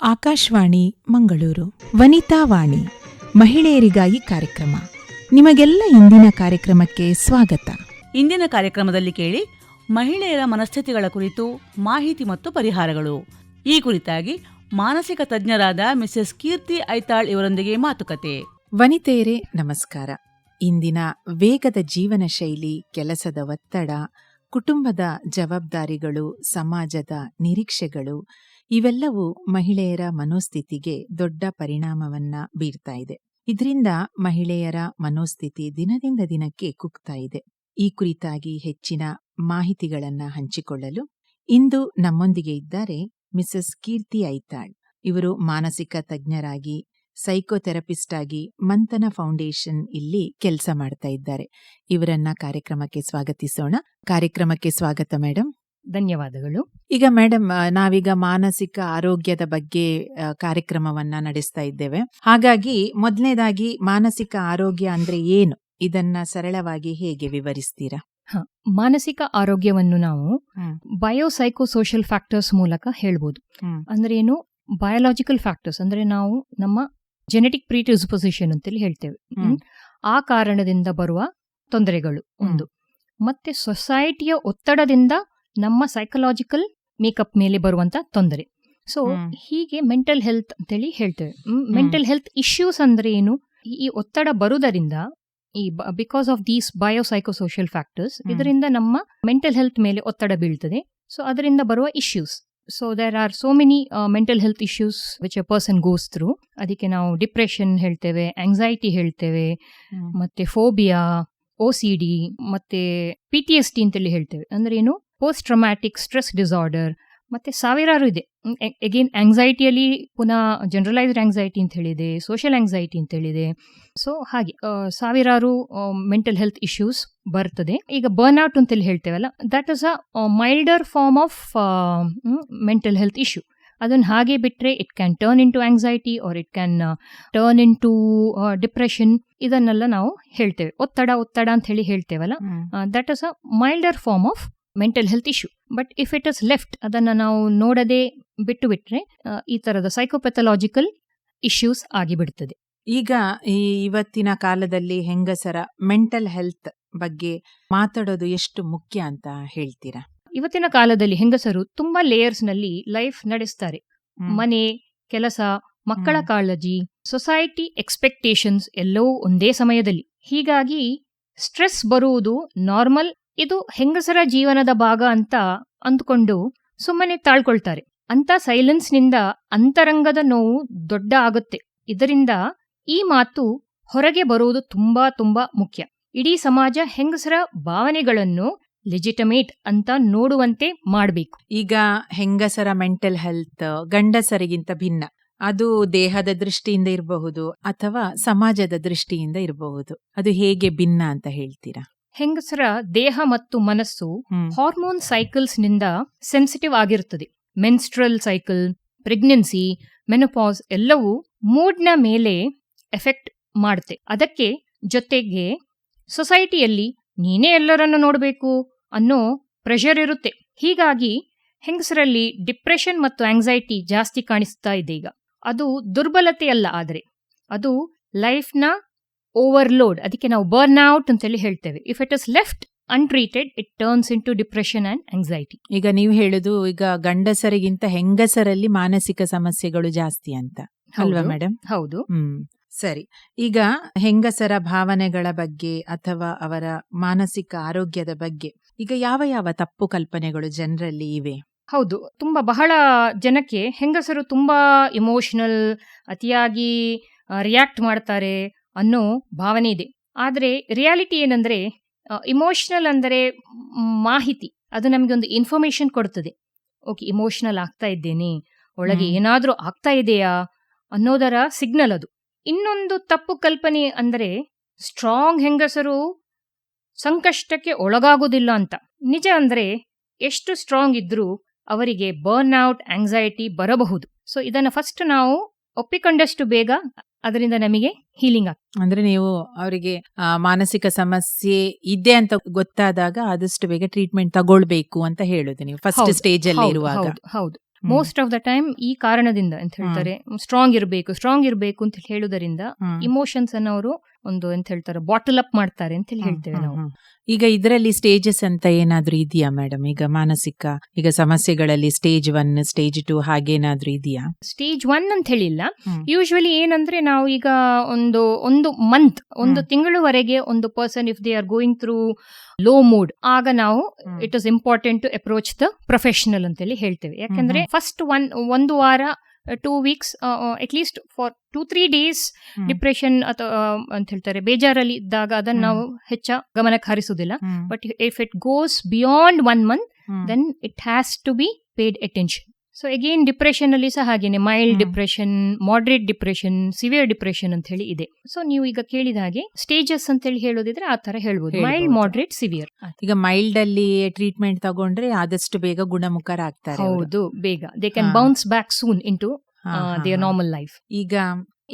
ಆಕಾಶವಾಣಿ ಮಂಗಳೂರು. ವನಿತಾ ವಾಣಿ ಮಹಿಳೆಯರಿಗಾಗಿ ಕಾರ್ಯಕ್ರಮ. ನಿಮಗೆಲ್ಲ ಇಂದಿನ ಕಾರ್ಯಕ್ರಮಕ್ಕೆ ಸ್ವಾಗತ. ಇಂದಿನ ಕಾರ್ಯಕ್ರಮದಲ್ಲಿ ಕೇಳಿ ಮಹಿಳೆಯರ ಮನಸ್ಥಿತಿಗಳ ಕುರಿತು ಮಾಹಿತಿ ಮತ್ತು ಪರಿಹಾರಗಳು. ಈ ಕುರಿತಾಗಿ ಮಾನಸಿಕ ತಜ್ಞರಾದ ಮಿಸೆಸ್ ಕೀರ್ತಿ ಐತಾಳ್ ಇವರೊಂದಿಗೆ ಮಾತುಕತೆ. ವನಿತೆಯರೇ ನಮಸ್ಕಾರ. ಇಂದಿನ ವೇಗದ ಜೀವನ ಶೈಲಿ ಕೆಲಸದ ಒತ್ತಡ ಕುಟುಂಬದ ಜವಾಬ್ದಾರಿಗಳು ಸಮಾಜದ ನಿರೀಕ್ಷೆಗಳು ಇವೆಲ್ಲವೂ ಮಹಿಳೆಯರ ಮನೋಸ್ಥಿತಿಗೆ ದೊಡ್ಡ ಪರಿಣಾಮವನ್ನ ಬೀರ್ತಾ ಇದೆ. ಇದರಿಂದ ಮಹಿಳೆಯರ ಮನೋಸ್ಥಿತಿ ದಿನದಿಂದ ದಿನಕ್ಕೆ ಕುಗ್ತಾ ಇದೆ. ಈ ಕುರಿತಾಗಿ ಹೆಚ್ಚಿನ ಮಾಹಿತಿಗಳನ್ನ ಹಂಚಿಕೊಳ್ಳಲು ಇಂದು ನಮ್ಮೊಂದಿಗೆ ಇದ್ದಾರೆ ಮಿಸಸ್ ಕೀರ್ತಿ ಐತಾಳ್. ಇವರು ಮಾನಸಿಕ ತಜ್ಞರಾಗಿ, ಸೈಕೋಥೆರಪಿಸ್ಟ್ ಆಗಿ ಮಂಥನ ಫೌಂಡೇಶನ್ ಇಲ್ಲಿ ಕೆಲಸ ಮಾಡ್ತಾ ಇದ್ದಾರೆ. ಇವರನ್ನ ಕಾರ್ಯಕ್ರಮಕ್ಕೆ ಸ್ವಾಗತಿಸೋಣ. ಕಾರ್ಯಕ್ರಮಕ್ಕೆ ಸ್ವಾಗತ ಮೇಡಮ್ ಧನ್ಯವಾದಗಳು. ಈಗ ಮೇಡಮ್ ನಾವೀಗ ಮಾನಸಿಕ ಆರೋಗ್ಯದ ಬಗ್ಗೆ ಕಾರ್ಯಕ್ರಮವನ್ನ ನಡೆಸ್ತಾ ಇದ್ದೇವೆ. ಹಾಗಾಗಿ ಮೊದಲನೇದಾಗಿ ಮಾನಸಿಕ ಆರೋಗ್ಯ ಅಂದ್ರೆ ಏನು? ಇದನ್ನ ಸರಳವಾಗಿ ಹೇಗೆ ವಿವರಿಸ್ತೀರಾ? ಮಾನಸಿಕ ಆರೋಗ್ಯವನ್ನು ನಾವು ಬಯೋಸೈಕೋಸೋಷಿಯಲ್ ಬಯೋಸೈಕೋ ಸೋಷಿಯಲ್ ಫ್ಯಾಕ್ಟರ್ಸ್ ಮೂಲಕ ಹೇಳ್ಬೋದು. ಅಂದ್ರೆ ಏನು? ಬಯೋಲಾಜಿಕಲ್ ಫ್ಯಾಕ್ಟರ್ಸ್ ಅಂದ್ರೆ ನಾವು ನಮ್ಮ ಜೆನೆಟಿಕ್ ಪ್ರೀಟಿಸ್ಪೊಸಿಷನ್ ಅಂತೇಳಿ ಹೇಳ್ತೇವೆ. ಆ ಕಾರಣದಿಂದ ಬರುವ ತೊಂದರೆಗಳು ಒಂದು. ಮತ್ತೆ ಸೊಸೈಟಿಯ ಒತ್ತಡದಿಂದ ನಮ್ಮ ಸೈಕಲಾಜಿಕಲ್ ಮೇಕಪ್ ಮೇಲೆ ಬರುವಂತ ತೊಂದರೆ. ಸೊ ಹೀಗೆ ಮೆಂಟಲ್ ಹೆಲ್ತ್ ಅಂತೇಳಿ ಹೇಳ್ತೇವೆ. ಮೆಂಟಲ್ ಹೆಲ್ತ್ ಇಶ್ಯೂಸ್ ಅಂದ್ರೆ ಏನು? ಈ ಒತ್ತಡ ಬರುವುದರಿಂದ ಈ because of these biopsychosocial factors ಇದರಿಂದ ನಮ್ಮ ಮೆಂಟಲ್ ಹೆಲ್ತ್ ಮೇಲೆ ಒತ್ತಡ ಬೀಳ್ತದೆ. ಸೊ ಅದರಿಂದ ಬರುವ issues so there are so many mental health issues which a person goes through ಅದಕ್ಕೆ ನಾವು ಡಿಪ್ರೆಷನ್ ಹೇಳ್ತೇವೆ ಆಂಗ್ಸೈಟಿ ಹೇಳ್ತೇವೆ ಮತ್ತೆ ಫೋಬಿಯಾ ಒ ಸಿ ಡಿ ಮತ್ತೆ ಪಿ ಟಿ ಎಸ್ ಟಿ ಅಂತೇಳಿ ಹೇಳ್ತೇವೆ. ಅಂದ್ರೆ ಏನು? ಪೋಸ್ಟ್ ಟ್ರಮ್ಯಾಟಿಕ್ ಸ್ಟ್ರೆಸ್ ಡಿಸಾರ್ಡರ್ ಮತ್ತು ಸಾವಿರಾರು ಇದೆ. ಎಗೇನ್ ಆಂಗ್ಸೈಟಿಯಲ್ಲಿ ಪುನಃ ಜನರಲೈಸ್ಡ್ ಆಂಗ್ಸೈಟಿ ಅಂತ ಹೇಳಿದೆ ಸೋಷಿಯಲ್ ಆಂಗ್ಸೈಟಿ ಅಂತ ಹೇಳಿದೆ. ಸೊ ಹಾಗೆ ಸಾವಿರಾರು ಮೆಂಟಲ್ ಹೆಲ್ತ್ ಇಶ್ಯೂಸ್ ಬರ್ತದೆ. ಈಗ ಬರ್ನ್ ಔಟ್ ಅಂತೇಳಿ ಹೇಳ್ತೇವಲ್ಲ that is a milder form of mental health issue ಅದನ್ನು ಹಾಗೆ ಬಿಟ್ಟರೆ it can turn into anxiety or it can turn into depression ಇದನ್ನೆಲ್ಲ ನಾವು ಹೇಳ್ತೇವೆ. ಒತ್ತಡ ಒತ್ತಡ ಅಂತ ಹೇಳಿ ಹೇಳ್ತೇವಲ್ಲ. That is a milder form of mental health issue but if it is left ಅದನ್ನು ನಾವು ನೋಡದೆ ಬಿಟ್ಟು ಬಿಟ್ಟರೆ ಈ ತರದ ಸೈಕೋಪೆಥಲಾಜಿಕಲ್ ಇಶ್ಯೂಸ್ ಆಗಿಬಿಡ್ತದೆ ಈಗ ಈ ಇವತ್ತಿನ ಕಾಲದಲ್ಲಿ ಹೆಂಗಸರ ಮೆಂಟಲ್ ಹೆಲ್ತ್ ಬಗ್ಗೆ ಮಾತಾಡೋದು ಎಷ್ಟು ಮುಖ್ಯ ಅಂತ ಹೇಳ್ತೀರಾ? ಇವತ್ತಿನ ಕಾಲದಲ್ಲಿ ಹೆಂಗಸರು ತುಂಬಾ ಲೇಯರ್ಸ್ನಲ್ಲಿ ಲೈಫ್ ನಡೆಸ್ತಾರೆ. ಮನೆ ಕೆಲಸ ಮಕ್ಕಳ. ಕಾಳಜಿ ಸೊಸೈಟಿ ಎಕ್ಸ್ಪೆಕ್ಟೇಷನ್ಸ್ ಎಲ್ಲವೂ ಒಂದೇ ಸಮಯದಲ್ಲಿ. ಹೀಗಾಗಿ ಸ್ಟ್ರೆಸ್ ಬರುವುದು ನಾರ್ಮಲ್ ಇದು ಹೆಂಗಸರ ಜೀವನದ ಭಾಗ ಅಂತ ಅಂದ್ಕೊಂಡು ಸುಮ್ಮನೆ ತಾಳ್ಕೊಳ್ತಾರೆ. ಅಂತ ಸೈಲೆನ್ಸ್ನಿಂದ ಅಂತರಂಗದ ನೋವು ದೊಡ್ಡ ಆಗುತ್ತೆ. ಇದರಿಂದ ಈ ಮಾತು ಹೊರಗೆ ಬರುವುದು ತುಂಬಾ ತುಂಬಾ ಮುಖ್ಯ. ಇಡೀ ಸಮಾಜ ಹೆಂಗಸರ ಭಾವನೆಗಳನ್ನು ಲೆಜಿಟಮೇಟ್ ಅಂತ ನೋಡುವಂತೆ ಮಾಡಬೇಕು. ಈಗ ಹೆಂಗಸರ ಮೆಂಟಲ್ ಹೆಲ್ತ್ ಗಂಡಸರಿಗಿಂತ ಭಿನ್ನ. ಅದು ದೇಹದ ದೃಷ್ಟಿಯಿಂದ ಇರಬಹುದು ಅಥವಾ ಸಮಾಜದ ದೃಷ್ಟಿಯಿಂದ ಇರಬಹುದು. ಅದು ಹೇಗೆ ಭಿನ್ನ ಅಂತ ಹೇಳ್ತೀರಾ? ಹೆಂಗಸರ ದೇಹ ಮತ್ತು ಮನಸ್ಸು ಹಾರ್ಮೋನ್ ಸೈಕಲ್ಸ್ನಿಂದ ಸೆನ್ಸಿಟಿವ್ ಆಗಿರುತ್ತದೆ. ಮೆನ್ಸ್ಟ್ರಲ್ ಸೈಕಲ್ ಪ್ರೆಗ್ನೆನ್ಸಿ ಮೆನೋಪಾಸ್ ಎಲ್ಲವೂ ಮೂಡ್ನ ಮೇಲೆ ಎಫೆಕ್ಟ್ ಮಾಡುತ್ತೆ. ಅದಕ್ಕೆ ಜೊತೆಗೆ ಸೊಸೈಟಿಯಲ್ಲಿ ನೀನೇ ಎಲ್ಲರನ್ನು ನೋಡಬೇಕು ಅನ್ನೋ ಪ್ರೆಷರ್ ಇರುತ್ತೆ. ಹೀಗಾಗಿ ಹೆಂಗಸರಲ್ಲಿ ಡಿಪ್ರೆಷನ್ ಮತ್ತು ಆಂಗ್ಸೈಟಿ ಜಾಸ್ತಿ ಕಾಣಿಸ್ತಾ ಇದೆ ಈಗ. ಅದು ದುರ್ಬಲತೆ ಅಲ್ಲ ಆದರೆ ಅದು ಲೈಫ್ನ ಓವರ್ಲೋಡ್ ಅದಕ್ಕೆ ನಾವು ಬರ್ನ್ ಔಟ್ ಅಂತೇಳಿ ಹೇಳ್ತೇವೆ. If it is left untreated it turns into depression and anxiety ಈಗ ನೀವು ಹೇಳುದು ಈಗ ಗಂಡಸರಿಗಿಂತ ಹೆಂಗಸರಲ್ಲಿ ಮಾನಸಿಕ ಸಮಸ್ಯೆಗಳು ಜಾಸ್ತಿ ಅಂತ. ಅಲ್ವಾ. ಮೇಡಮ್ ಹೌದು. ಹ್ಮ್ ಸರಿ. ಈಗ ಹೆಂಗಸರ ಭಾವನೆಗಳ ಬಗ್ಗೆ ಅಥವಾ ಅವರ ಮಾನಸಿಕ ಆರೋಗ್ಯದ ಬಗ್ಗೆ ಈಗ ಯಾವ ಯಾವ ತಪ್ಪು ಕಲ್ಪನೆಗಳು ಜನರಲ್ಲಿ ಇವೆ? ಹೌದು ತುಂಬಾ ಬಹಳ ಜನಕ್ಕೆ ಹೆಂಗಸರು ತುಂಬಾ ಇಮೋಷನಲ್ ಅತಿಯಾಗಿ ರಿಯಾಕ್ಟ್ ಮಾಡ್ತಾರೆ. ಅನ್ನೋ ಭಾವನೆ ಇದೆ. ಆದರೆ ರಿಯಾಲಿಟಿ ಏನಂದರೆ ಇಮೋಷ್ನಲ್ ಅಂದರೆ ಮಾಹಿತಿ. ಅದು ನಮಗೆ ಒಂದು ಇನ್ಫಾರ್ಮೇಷನ್ ಕೊಡ್ತದೆ. ಓಕೆ ಇಮೋಷ್ನಲ್ ಆಗ್ತಾ ಇದ್ದೇನೆ. ಒಳಗೆ ಏನಾದರೂ ಆಗ್ತಾ ಇದೆಯಾ? ಅನ್ನೋದರ ಸಿಗ್ನಲ್ ಅದು. ಇನ್ನೊಂದು ತಪ್ಪು ಕಲ್ಪನೆ ಅಂದರೆ ಸ್ಟ್ರಾಂಗ್ ಹೆಂಗಸರು ಸಂಕಷ್ಟಕ್ಕೆ ಒಳಗಾಗೋದಿಲ್ಲ ಅಂತ. ನಿಜ ಅಂದರೆ ಎಷ್ಟು ಸ್ಟ್ರಾಂಗ್ ಇದ್ದರೂ ಅವರಿಗೆ ಬರ್ನ್ ಔಟ್ ಆಂಗ್ಸೈಟಿ ಬರಬಹುದು. ಸೊ ಇದನ್ನು ಫಸ್ಟ್ ನಾವು ಒಪ್ಪಿಕೊಂಡಷ್ಟು ಬೇಗ ಅದರಿಂದ ನಮಗೆ ಹೀಲಿಂಗ್ ಆಗ್ತದೆ ಅಂದ್ರೆ ನೀವು ಅವರಿಗೆ ಮಾನಸಿಕ ಸಮಸ್ಯೆ ಇದೆ ಅಂತ ಗೊತ್ತಾದಾಗ ಆದಷ್ಟು ಬೇಗ ಟ್ರೀಟ್ಮೆಂಟ್ ತಗೊಳ್ಬೇಕು ಅಂತ ಹೇಳುದು ನೀವು ಫಸ್ಟ್ ಸ್ಟೇಜ್ ಅಲ್ಲಿ ಇರುವಾಗ. ಹೌದು ಮೋಸ್ಟ್ ಆಫ್ ದ ಟೈಮ್ ಈ ಕಾರಣದಿಂದ ಅಂತ ಹೇಳ್ತಾರೆ. ಸ್ಟ್ರಾಂಗ್ ಇರಬೇಕು ಸ್ಟ್ರಾಂಗ್ ಇರಬೇಕು ಅಂತ ಹೇಳುದರಿಂದ. ಇಮೋಷನ್ಸ್ ಅನ್ನು ಅವರು ಒಂದು ಎಂತ ಹೇಳ್ತಾರೆ ಬಾಟಲ್ ಅಪ್ ಮಾಡ್ತಾರೆ ಅಂತ ಹೇಳಿ ಹೇಳ್ತೇವೆ ನಾವು. ಈಗ ಇದರಲ್ಲಿ ಸ್ಟೇಜಸ್ ಅಂತ ಏನಾದ್ರೂ ಇದೆಯಾ ಮೇಡಮ್ ಈಗ ಮಾನಸಿಕ ಈಗ ಸಮಸ್ಯೆಗಳಲ್ಲಿ ಸ್ಟೇಜ್ ಒನ್ ಸ್ಟೇಜ್ ಟು ಹಾಗೇನಾದ್ರೂ ಇದೆಯಾ? ಸ್ಟೇಜ್ ಒನ್ ಅಂತ ಹೇಳಿಲ್ಲ. ಯೂಶುವಲಿ ಏನಂದ್ರೆ ನಾವು ಈಗ ಒಂದು ಒಂದು ಮಂತ್ ಒಂದು ತಿಂಗಳವರೆಗೆ ತಿಂಗಳುವರೆಗೆ ಒಂದು person if they are going through low mood ಆಗ ನಾವು it is important to approach the professional ಅಂತೇಳಿ ಹೇಳ್ತೇವೆ. ಯಾಕಂದ್ರೆ ಫಸ್ಟ್ ಒನ್ ಒಂದು ವಾರ two weeks at least for two three days. Depression ಅಥವಾ ಅಂತ ಹೇಳ್ತಾರೆ ಬೇಜಾರಲ್ಲಿ ಇದ್ದಾಗ ಅದನ್ನ. ನಾವು ಹೆಚ್ಚ ಗಮನಕ್ಕೆ ಹರಿಸುವುದಿಲ್ಲ. But if it goes beyond one month. Then it has to be paid attention so again depression ಅಲ್ಲಿ ಸಹ ಹಾಗೇನೆ mild depression moderate depression severe depression ಅಂತ ಹೇಳಿ ಇದೆ. ಸೊ ನೀವು ಈಗ ಕೇಳಿದ ಹಾಗೆ ಸ್ಟೇಜಸ್ ಅಂತ ಹೇಳಿ ಹೇಳೋದಿದ್ರೆ ಆ ತರ ಹೇಳ್ಬೋದು. ಮೈಲ್ಡ್. ಮಾಡ್ರೇಟ್ ಸಿವಿಯರ್ ಈಗ ಮೈಲ್ಡ್ ಅಲ್ಲಿ ಟ್ರೀಟ್ಮೆಂಟ್ ತಗೊಂಡ್ರೆ ಆದಷ್ಟು ಬೇಗ ಗುಣಮುಖರಾಗ್ತಾರೆ ಆಗ್ತಾರೆ ಹೌದು ಬೇಗ. They can bounce back soon into their normal life ಈಗ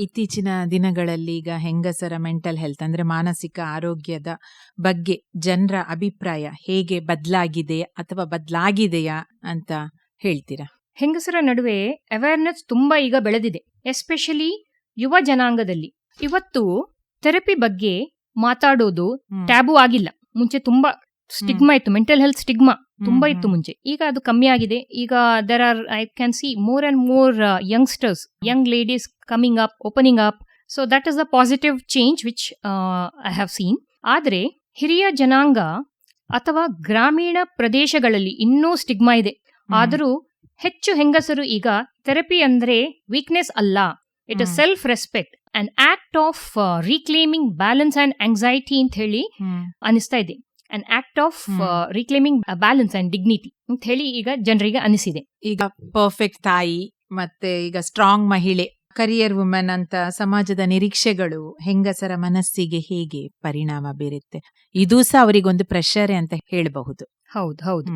ಇತ್ತೀಚಿನ ದಿನಗಳಲ್ಲಿ ಈಗ ಹೆಂಗಸರ ಮೆಂಟಲ್ ಹೆಲ್ತ್ ಅಂದ್ರೆ ಮಾನಸಿಕ ಆರೋಗ್ಯದ ಬಗ್ಗೆ ಜನರ ಅಭಿಪ್ರಾಯ ಹೇಗೆ ಬದಲಾಗಿದೆ ಅಥವಾ ಬದಲಾಗಿದೆಯಾ ಅಂತ ಹೇಳ್ತೀರಾ? ಹೆಂಗಸರ ನಡುವೆ ಅವೇರ್ನೆಸ್ ತುಂಬಾ ಈಗ ಬೆಳೆದಿದೆ ಎಸ್ಪೆಷಲಿ ಯುವ ಜನಾಂಗದಲ್ಲಿ. ಇವತ್ತು ಥೆರಪಿ ಬಗ್ಗೆ ಮಾತಾಡೋದು. ಟ್ಯಾಬು ಆಗಿಲ್ಲ. ಮುಂಚೆ ತುಂಬಾ ಸ್ಟಿಗ್ಮಾ ಇತ್ತು ಮೆಂಟಲ್ ಹೆಲ್ತ್ ಸ್ಟಿಗ್ಮಾ ತುಂಬಾ ಇತ್ತು ಮುಂಚೆ. ಈಗ ಅದು ಕಮ್ಮಿ ಆಗಿದೆ. ಈಗ there are I can see more and more youngsters young ladies coming up opening up so that is a positive change which I have seen ಆದರೆ ಹಿರಿಯ ಜನಾಂಗ ಅಥವಾ ಗ್ರಾಮೀಣ ಪ್ರದೇಶಗಳಲ್ಲಿ ಇನ್ನೂ ಸ್ಟಿಗ್ಮಾ ಇದೆ. ಆದರೂ ಹೆಚ್ಚು ಹೆಂಗಸರು ಈಗ ಥೆರಪಿ ಅಂದ್ರೆ ವೀಕ್ನೆಸ್ ಅಲ್ಲ. It is self respect and act of reclaiming balance and anxiety ಅಂತ ಹೇಳಿ. ಅನಿಸ್ತಾ ಇದೆ. And act of. Reclaiming balance and dignity ಅಂತ ಹೇಳಿ ಈಗ ಜನರಿಗೆ ಅನಿಸಿದೆ ಈಗ ಪರ್ಫೆಕ್ಟ್ ತಾಯಿ ಮತ್ತೆ ಈಗ ಸ್ಟ್ರಾಂಗ್ ಮಹಿಳೆ ಕರಿಯರ್ ವುಮೆನ್ ಅಂತ ಸಮಾಜದ ನಿರೀಕ್ಷೆಗಳು ಹೆಂಗಸರ ಮನಸ್ಸಿಗೆ ಹೇಗೆ ಪರಿಣಾಮ ಬೀರುತ್ತೆ? ಇದು ಸಹ ಅವರಿಗೊಂದು ಪ್ರೆಷರ್ ಅಂತ ಹೇಳಬಹುದು. ಹೌದು ಹೌದು.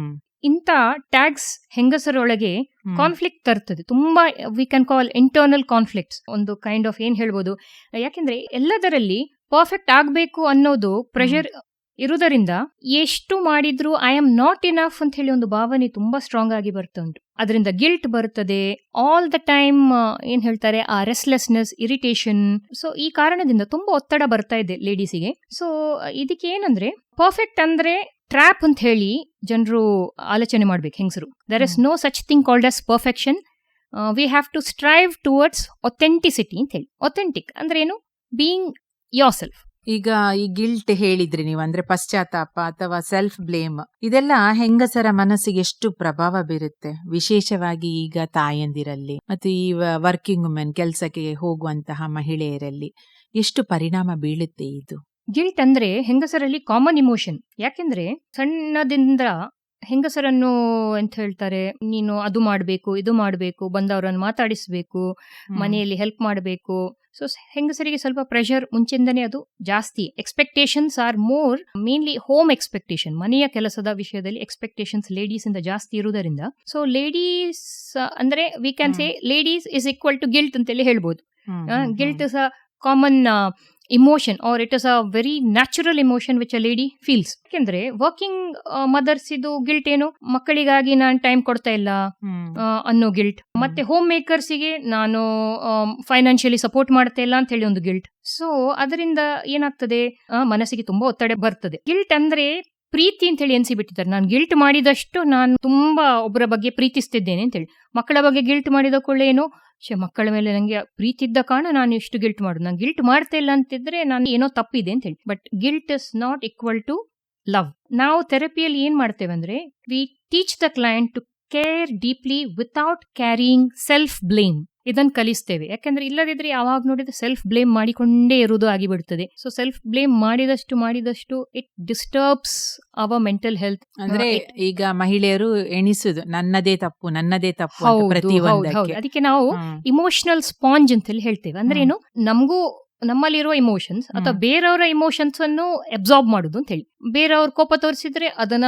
ಇಂಥ ಟ್ಯಾಗ್ಸ್ ಹೆಂಗಸರೊಳಗೆ. ಕಾನ್ಫ್ಲಿಕ್ಟ್ ತರ್ತದೆ. ತುಂಬಾ we can call internal conflicts ಒಂದು ಕೈಂಡ್ ಆಫ್ ಏನ್ ಹೇಳ್ಬೋದು? ಯಾಕೆಂದ್ರೆ ಎಲ್ಲದರಲ್ಲಿ ಪರ್ಫೆಕ್ಟ್ ಆಗಬೇಕು ಅನ್ನೋದು ಪ್ರೆಷರ್ ಇರುವುದರಿಂದ ಎಷ್ಟು ಮಾಡಿದ್ರು ಐ ಆಮ್ ನಾಟ್ ಇನಫ್ ಅಂತ ಹೇಳಿ ಒಂದು ಭಾವನೆ ತುಂಬಾ ಸ್ಟ್ರಾಂಗ್ ಆಗಿ ಬರ್ತಾ ಉಂಟು. ಅದರಿಂದ ಗಿಲ್ಟ್ ಬರ್ತದೆ. ಆಲ್ ದ ಟೈಮ್ ಏನ್ ಹೇಳ್ತಾರೆ? ಆ ರೆಸ್ಲೆಸ್ನೆಸ್ ಇರಿಟೇಷನ್ ಸೊ ಈ ಕಾರಣದಿಂದ ತುಂಬಾ ಒತ್ತಡ ಬರ್ತಾ ಇದೆ ಲೇಡೀಸಿಗೆ ಸೊ ಇದಕ್ಕೆ ಏನಂದ್ರೆ ಪರ್ಫೆಕ್ಟ್ ಅಂದ್ರೆ ಟ್ರ್ಯಾಪ್ ಅಂತ ಹೇಳಿ ಜನರು ಆಲೋಚನೆ ಮಾಡ್ಬೇಕು ಹೆಂಗಸರು. There is no such thing called as perfection we have to strive towards authenticity ಅಂತ ಹೇಳಿ. ಒಥೆಂಟಿಕ್ ಅಂದ್ರೆ ಏನು? ಬೀಯಿಂಗ್ ಯೋರ್ ಸೆಲ್ಫ್ ಈಗ ಈ ಗಿಲ್ಟ್ ಹೇಳಿದ್ರಿ ನೀವು ಅಂದ್ರೆ ಪಶ್ಚಾತ್ತಾಪ ಅಥವಾ ಸೆಲ್ಫ್ ಬ್ಲೇಮ್ ಇದೆಲ್ಲ ಹೆಂಗಸರ ಮನಸ್ಸಿಗೆ ಎಷ್ಟು ಪ್ರಭಾವ ಬೀರುತ್ತೆ? ವಿಶೇಷವಾಗಿ ಈಗ ತಾಯಂದಿರಲ್ಲಿ ಮತ್ತು ಈ ವರ್ಕಿಂಗ್ ವುಮೆನ್ ಕೆಲಸಕ್ಕೆ ಹೋಗುವಂತಹ ಮಹಿಳೆಯರಲ್ಲಿ. ಎಷ್ಟು ಪರಿಣಾಮ ಬೀಳುತ್ತೆ ಇದು? ಗಿಲ್ಟ್ ಅಂದ್ರೆ ಹೆಂಗಸರಲ್ಲಿ ಕಾಮನ್ ಇಮೋಷನ್ ಯಾಕೆಂದ್ರೆ ಸಣ್ಣದಿಂದ ಹೆಂಗಸರನ್ನು ಎಂತ ಹೇಳ್ತಾರೆ ನೀನು ಅದು ಮಾಡಬೇಕು ಇದು ಮಾಡಬೇಕು ಬಂದವರನ್ನು ಮಾತಾಡಿಸ್ಬೇಕು ಮನೆಯಲ್ಲಿ ಹೆಲ್ಪ್ ಮಾಡಬೇಕು. ಸೊ ಹೆಂಗಸರಿಗೆ ಸ್ವಲ್ಪ ಪ್ರೆಷರ್ ಮುಂಚೆಯಿಂದನೇ ಅದು ಜಾಸ್ತಿ. Expectations are more mainly home expectation ಮನೆಯ ಕೆಲಸದ ವಿಷಯದಲ್ಲಿ ಎಕ್ಸ್ಪೆಕ್ಟೇಷನ್ಸ್ ಲೇಡೀಸ್ ಇಂದ ಜಾಸ್ತಿ ಇರುವುದರಿಂದ. ಸೊ ಲೇಡೀಸ್ ಅಂದ್ರೆ we can say ladies is equal to guilt ಅಂತೇಳಿ ಹೇಳ್ಬೋದು. ಗಿಲ್ಟ್ ಸಹ common emotion or it is a very natural emotion which a lady feels ಯಾಕೆಂದ್ರೆ ವರ್ಕಿಂಗ್ ಮದರ್ಸ್ ಇದು ಗಿಲ್ಟ್ ಏನು? ಮಕ್ಕಳಿಗಾಗಿ ನಾನು ಟೈಮ್ ಕೊಡ್ತಾ ಇಲ್ಲ ಅನ್ನೋ ಗಿಲ್ಟ್ ಮತ್ತೆ ಹೋಮ್ ಮೇಕರ್ಸಿಗೆ ನಾನು ಫೈನಾನ್ಷಿಯಲಿ ಸಪೋರ್ಟ್ ಮಾಡ್ತಾ ಇಲ್ಲ ಅಂತ ಹೇಳಿ ಒಂದು ಗಿಲ್ಟ್ ಸೊ ಅದರಿಂದ ಏನಾಗ್ತದೆ? ಮನಸ್ಸಿಗೆ ತುಂಬಾ ಒತ್ತಡ ಬರ್ತದೆ. ಗಿಲ್ಟ್ ಅಂದ್ರೆ ಪ್ರೀತಿ ಅಂತ ಹೇಳಿ ಎನ್ಸಿ ಬಿಟ್ಟಿದ್ದಾರೆ ನಾನು ಗಿಲ್ಟ್ ಮಾಡಿದಷ್ಟು ನಾನು ತುಂಬಾ ಒಬ್ಬರ ಬಗ್ಗೆ ಪ್ರೀತಿಸ್ತಿದ್ದೇನೆ ಅಂತ ಹೇಳಿ. ಮಕ್ಕಳ ಬಗ್ಗೆ ಗಿಲ್ಟ್ ಮಾಡಿದ ಕೂಡಲೇ ಏನು? ಛೆ, ಮಕ್ಕಳ ಮೇಲೆ ನನಗೆ ಪ್ರೀತಿದ್ದ ಕಾರಣ ನಾನು ಇಷ್ಟು ಗಿಲ್ಟ್ ಮಾಡೋದು. ನಾನು ಗಿಲ್ಟ್ ಮಾಡ್ತಾ ಇಲ್ಲ ಅಂತಿದ್ರೆ ನಾನು ಏನೋ ತಪ್ಪಿದೆ ಅಂತ ಹೇಳಿ. But guilt is not equal to love ನಾವು ಥೆರಪಿಯಲ್ಲಿ ಏನು ಮಾಡ್ತೇವೆ ಅಂದರೆ we teach the client to care deeply without carrying self blame ಇದನ್ನ ಕಲಿಸ್ತೇವೆ. ಯಾಕಂದ್ರೆ ಇಲ್ಲದಿದ್ರೆ ಯಾವಾಗ ನೋಡಿದ್ರೆ ಸೆಲ್ಫ್ ಬ್ಲೇಮ್ ಮಾಡಿಕೊಂಡೇ ಇರೋದು ಆಗಿಬಿಡ್ತದೆ. ಸೊ ಸೆಲ್ಫ್ ಬ್ಲೇಮ್ ಮಾಡಿದಷ್ಟು ಮಾಡಿದಷ್ಟು it disturbs our mental health ಅಂದ್ರೆ ಈಗ ಮಹಿಳೆಯರು ಎಣಿಸುದು ನನ್ನದೇ ತಪ್ಪು ನನ್ನದೇ ತಪ್ಪು ಅದಕ್ಕೆ ನಾವು ಇಮೋಷನಲ್ ಸ್ಪಾಂಜ್ ಅಂತ ಹೇಳಿ ಹೇಳ್ತೇವೆ. ಅಂದ್ರೆ. ಏನು? ನಮಗೂ ನಮ್ಮಲ್ಲಿರುವ ಇಮೋಷನ್ಸ್ ಅಥವಾ. ಬೇರೆಯವರ ಇಮೋಷನ್ಸ್ ಅನ್ನು ಅಬ್ಸಾರ್ಬ್ ಮಾಡುದು ಅಂತ ಹೇಳಿ. ಬೇರೆಯವ್ರ ಕೋಪ ತೋರಿಸಿದ್ರೆ ಅದನ್ನ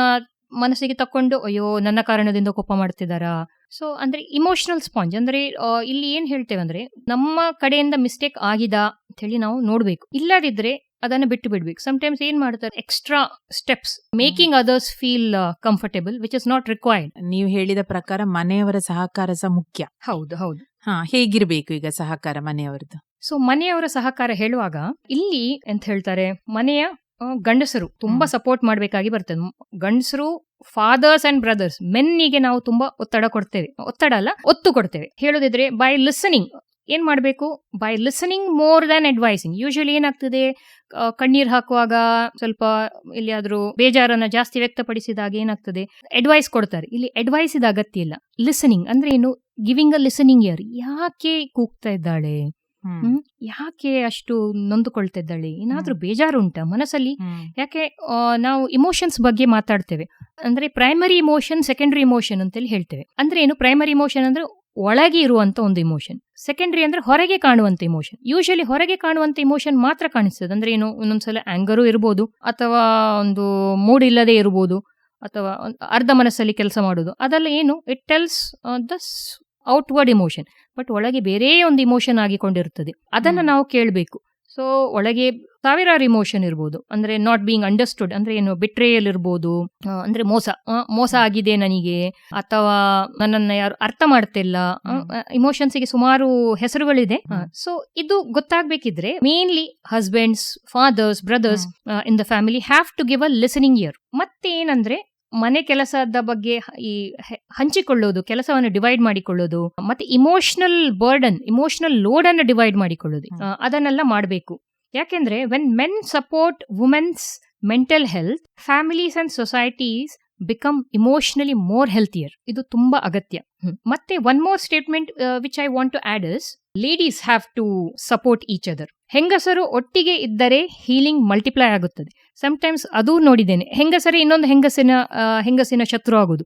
ಮನಸ್ಸಿಗೆ ತಕೊಂಡು ಅಯ್ಯೋ ನನ್ನ ಕಾರಣದಿಂದ ಕೋಪ ಮಾಡ್ತಿದಾರಾ ಸೊ ಅಂದ್ರೆ ಇಮೋಷನಲ್ ಸ್ಪಾಂಜ್ ಅಂದ್ರೆ ಇಲ್ಲಿ ಏನು ಹೇಳ್ತೇವೆ ಅಂದ್ರೆ ನಮ್ಮ ಕಡೆಯಿಂದ ಮಿಸ್ಟೇಕ್ ಆಗಿದಾ ಅಂತ ಹೇಳಿ ನಾವು ನೋಡ್ಬೇಕು. ಇಲ್ಲದಿದ್ದರೆ ಅದನ್ನ ಬಿಟ್ಟು ಬಿಡ್ಬೇಕು. ಸಮಟೈಮ್ಸ್ ಏನ್ ಮಾಡ್ತಾರೆ extra steps making others feel comfortable which is not required ನೀವು ಹೇಳಿದ ಪ್ರಕಾರ ಮನೆಯವರ ಸಹಕಾರ ಸಹ ಮುಖ್ಯ. ಹೌದು ಹೌದು. ಹಾ ಹೇಗಿರ್ಬೇಕು ಈಗ ಸಹಕಾರ ಮನೆಯವರದ್ದು? ಸೊ ಮನೆಯವರ ಸಹಕಾರ ಹೇಳುವಾಗ ಇಲ್ಲಿ ಎಂತ ಹೇಳ್ತಾರೆ ಮನೆಯ ಗಂಡಸರು ತುಂಬಾ ಸಪೋರ್ಟ್ ಮಾಡಬೇಕಾಗಿ ಬರ್ತದೆ. ಗಂಡಸರು ಫಾದರ್ಸ್ ಅಂಡ್ ಬ್ರದರ್ಸ್ ಮೆನ್ನಿಗೆ ನಾವು ತುಂಬಾ ಒತ್ತಡ ಕೊಡ್ತೇವೆ. ಒತ್ತಡ ಅಲ್ಲ ಒತ್ತು ಕೊಡ್ತೇವೆ. ಹೇಳೋದಿದ್ರೆ ಬೈ ಲಿಸನಿಂಗ್ ಏನ್ ಮಾಡಬೇಕು? By listening more than advising usually ಏನಾಗ್ತದೆ? ಕಣ್ಣೀರ್ ಹಾಕುವಾಗ ಸ್ವಲ್ಪ ಎಲ್ಲಿಯಾದ್ರೂ ಬೇಜಾರನ್ನ ಜಾಸ್ತಿ ವ್ಯಕ್ತಪಡಿಸಿದಾಗ ಏನಾಗ್ತದೆ? ಅಡ್ವೈಸ್ ಕೊಡ್ತಾರೆ. ಇಲ್ಲಿ ಅಡ್ವೈಸ್ ಇದ ಅಗತ್ಯ ಇಲ್ಲ. ಲಿಸನಿಂಗ್ ಅಂದ್ರೆ ಏನು? ಗಿವಿಂಗ್ ಅ ಲಿಸನಿಂಗ್ ಇಯರ್ ಯಾಕೆ ಕೂಗ್ತಾ ಇದ್ದಾಳೆ? ಯಾಕೆ ಅಷ್ಟು ನೊಂದುಕೊಳ್ತಿದ್ದಾಳೆ? ಏನಾದ್ರೂ ಬೇಜಾರು ಉಂಟ ಮನಸ್ಸಲ್ಲಿ? ಯಾಕೆ ನಾವು ಇಮೋಷನ್ಸ್ ಬಗ್ಗೆ ಮಾತಾಡ್ತೇವೆ. ಅಂದ್ರೆ ಪ್ರೈಮರಿ ಇಮೋಷನ್ ಸೆಕೆಂಡರಿ ಇಮೋಷನ್ ಅಂತೇಳಿ ಹೇಳ್ತೇವೆ. ಅಂದ್ರೆ ಏನು? ಪ್ರೈಮರಿ ಇಮೋಷನ್ ಅಂದ್ರೆ ಒಳಗೆ ಇರುವಂತ ಒಂದು ಇಮೋಷನ್ ಸೆಕೆಂಡ್ರಿ ಅಂದ್ರೆ ಹೊರಗೆ ಕಾಣುವಂತ ಇಮೋಷನ್ ಯೂಶಲಿ ಹೊರಗೆ ಕಾಣುವಂತ ಇಮೋಷನ್ ಮಾತ್ರ ಕಾಣಿಸ್ತದೆ. ಅಂದ್ರೆ ಏನು? ಒಂದೊಂದ್ಸಲ ಆಂಗರು ಇರ್ಬೋದು ಅಥವಾ ಒಂದು ಮೂಡ್ ಇಲ್ಲದೆ ಇರ್ಬೋದು ಅಥವಾ ಅರ್ಧ ಮನಸ್ಸಲ್ಲಿ ಕೆಲಸ ಮಾಡೋದು. ಅದೆಲ್ಲ ಏನು? It tells the outward emotion but ಒಳಗೆ ಬೇರೆ ಒಂದು ಇಮೋಷನ್ ಆಗಿಕೊಂಡಿರುತ್ತದೆ ಅದನ್ನು ನಾವು ಕೇಳಬೇಕು. ಸೊ ಒಳಗೆ ಸಾವಿರಾರು ಇಮೋಷನ್ ಇರ್ಬೋದು. ಅಂದ್ರೆ ನಾಟ್ ಬೀಯಿಂಗ್ ಅಂಡರ್ಸ್ಟುಡ್ ಅಂದ್ರೆ ಏನು ಬಿಟ್ರೇಯಲ್ ಇರ್ಬೋದು. ಅಂದ್ರೆ ಮೋಸ ಮೋಸ ಆಗಿದೆ ನನಗೆ ಅಥವಾ ನನ್ನನ್ನು ಯಾರು ಅರ್ಥ ಮಾಡ್ತಿಲ್ಲ. ಇಮೋಷನ್ಸಿಗೆ ಸುಮಾರು ಹೆಸರುಗಳಿದೆ. ಸೊ ಇದು ಗೊತ್ತಾಗ್ಬೇಕಿದ್ರೆ mainly husbands fathers brothers in the family have to give a listening ear ಮತ್ತೆ ಏನಂದ್ರೆ ಮನೆ ಕೆಲಸದ ಬಗ್ಗೆ ಈ ಹಂಚಿಕೊಳ್ಳೋದು ಕೆಲಸವನ್ನು ಡಿವೈಡ್ ಮಾಡಿಕೊಳ್ಳೋದು ಮತ್ತೆ ಇಮೋಷನಲ್ ಬರ್ಡನ್ ಇಮೋಷನಲ್ ಲೋಡ್ ಅನ್ನು ಡಿವೈಡ್ ಮಾಡಿಕೊಳ್ಳೋದು. ಅದನ್ನೆಲ್ಲ ಮಾಡಬೇಕು. ಯಾಕೆಂದ್ರೆ when men support women's mental health families and societies become emotionally more healthier ಇದು ತುಂಬಾ ಅಗತ್ಯ. ಮತ್ತೆ one more statement which I want to add is ladies have to support each other ಹೆಂಗಸರು ಒಟ್ಟಿಗೆ ಇದ್ದರೆ ಹೀಲಿಂಗ್ ಮಲ್ಟಿಪ್ಲೈ ಆಗುತ್ತದೆ. ಸಮಟೈಮ್ಸ್ ಅದು ನೋಡಿದ್ದೇನೆ. ಹೆಂಗಸರೇ ಇನ್ನೊಂದು ಹೆಂಗಸಿನ ಹೆಂಗಸಿನ ಶತ್ರು ಆಗೋದು.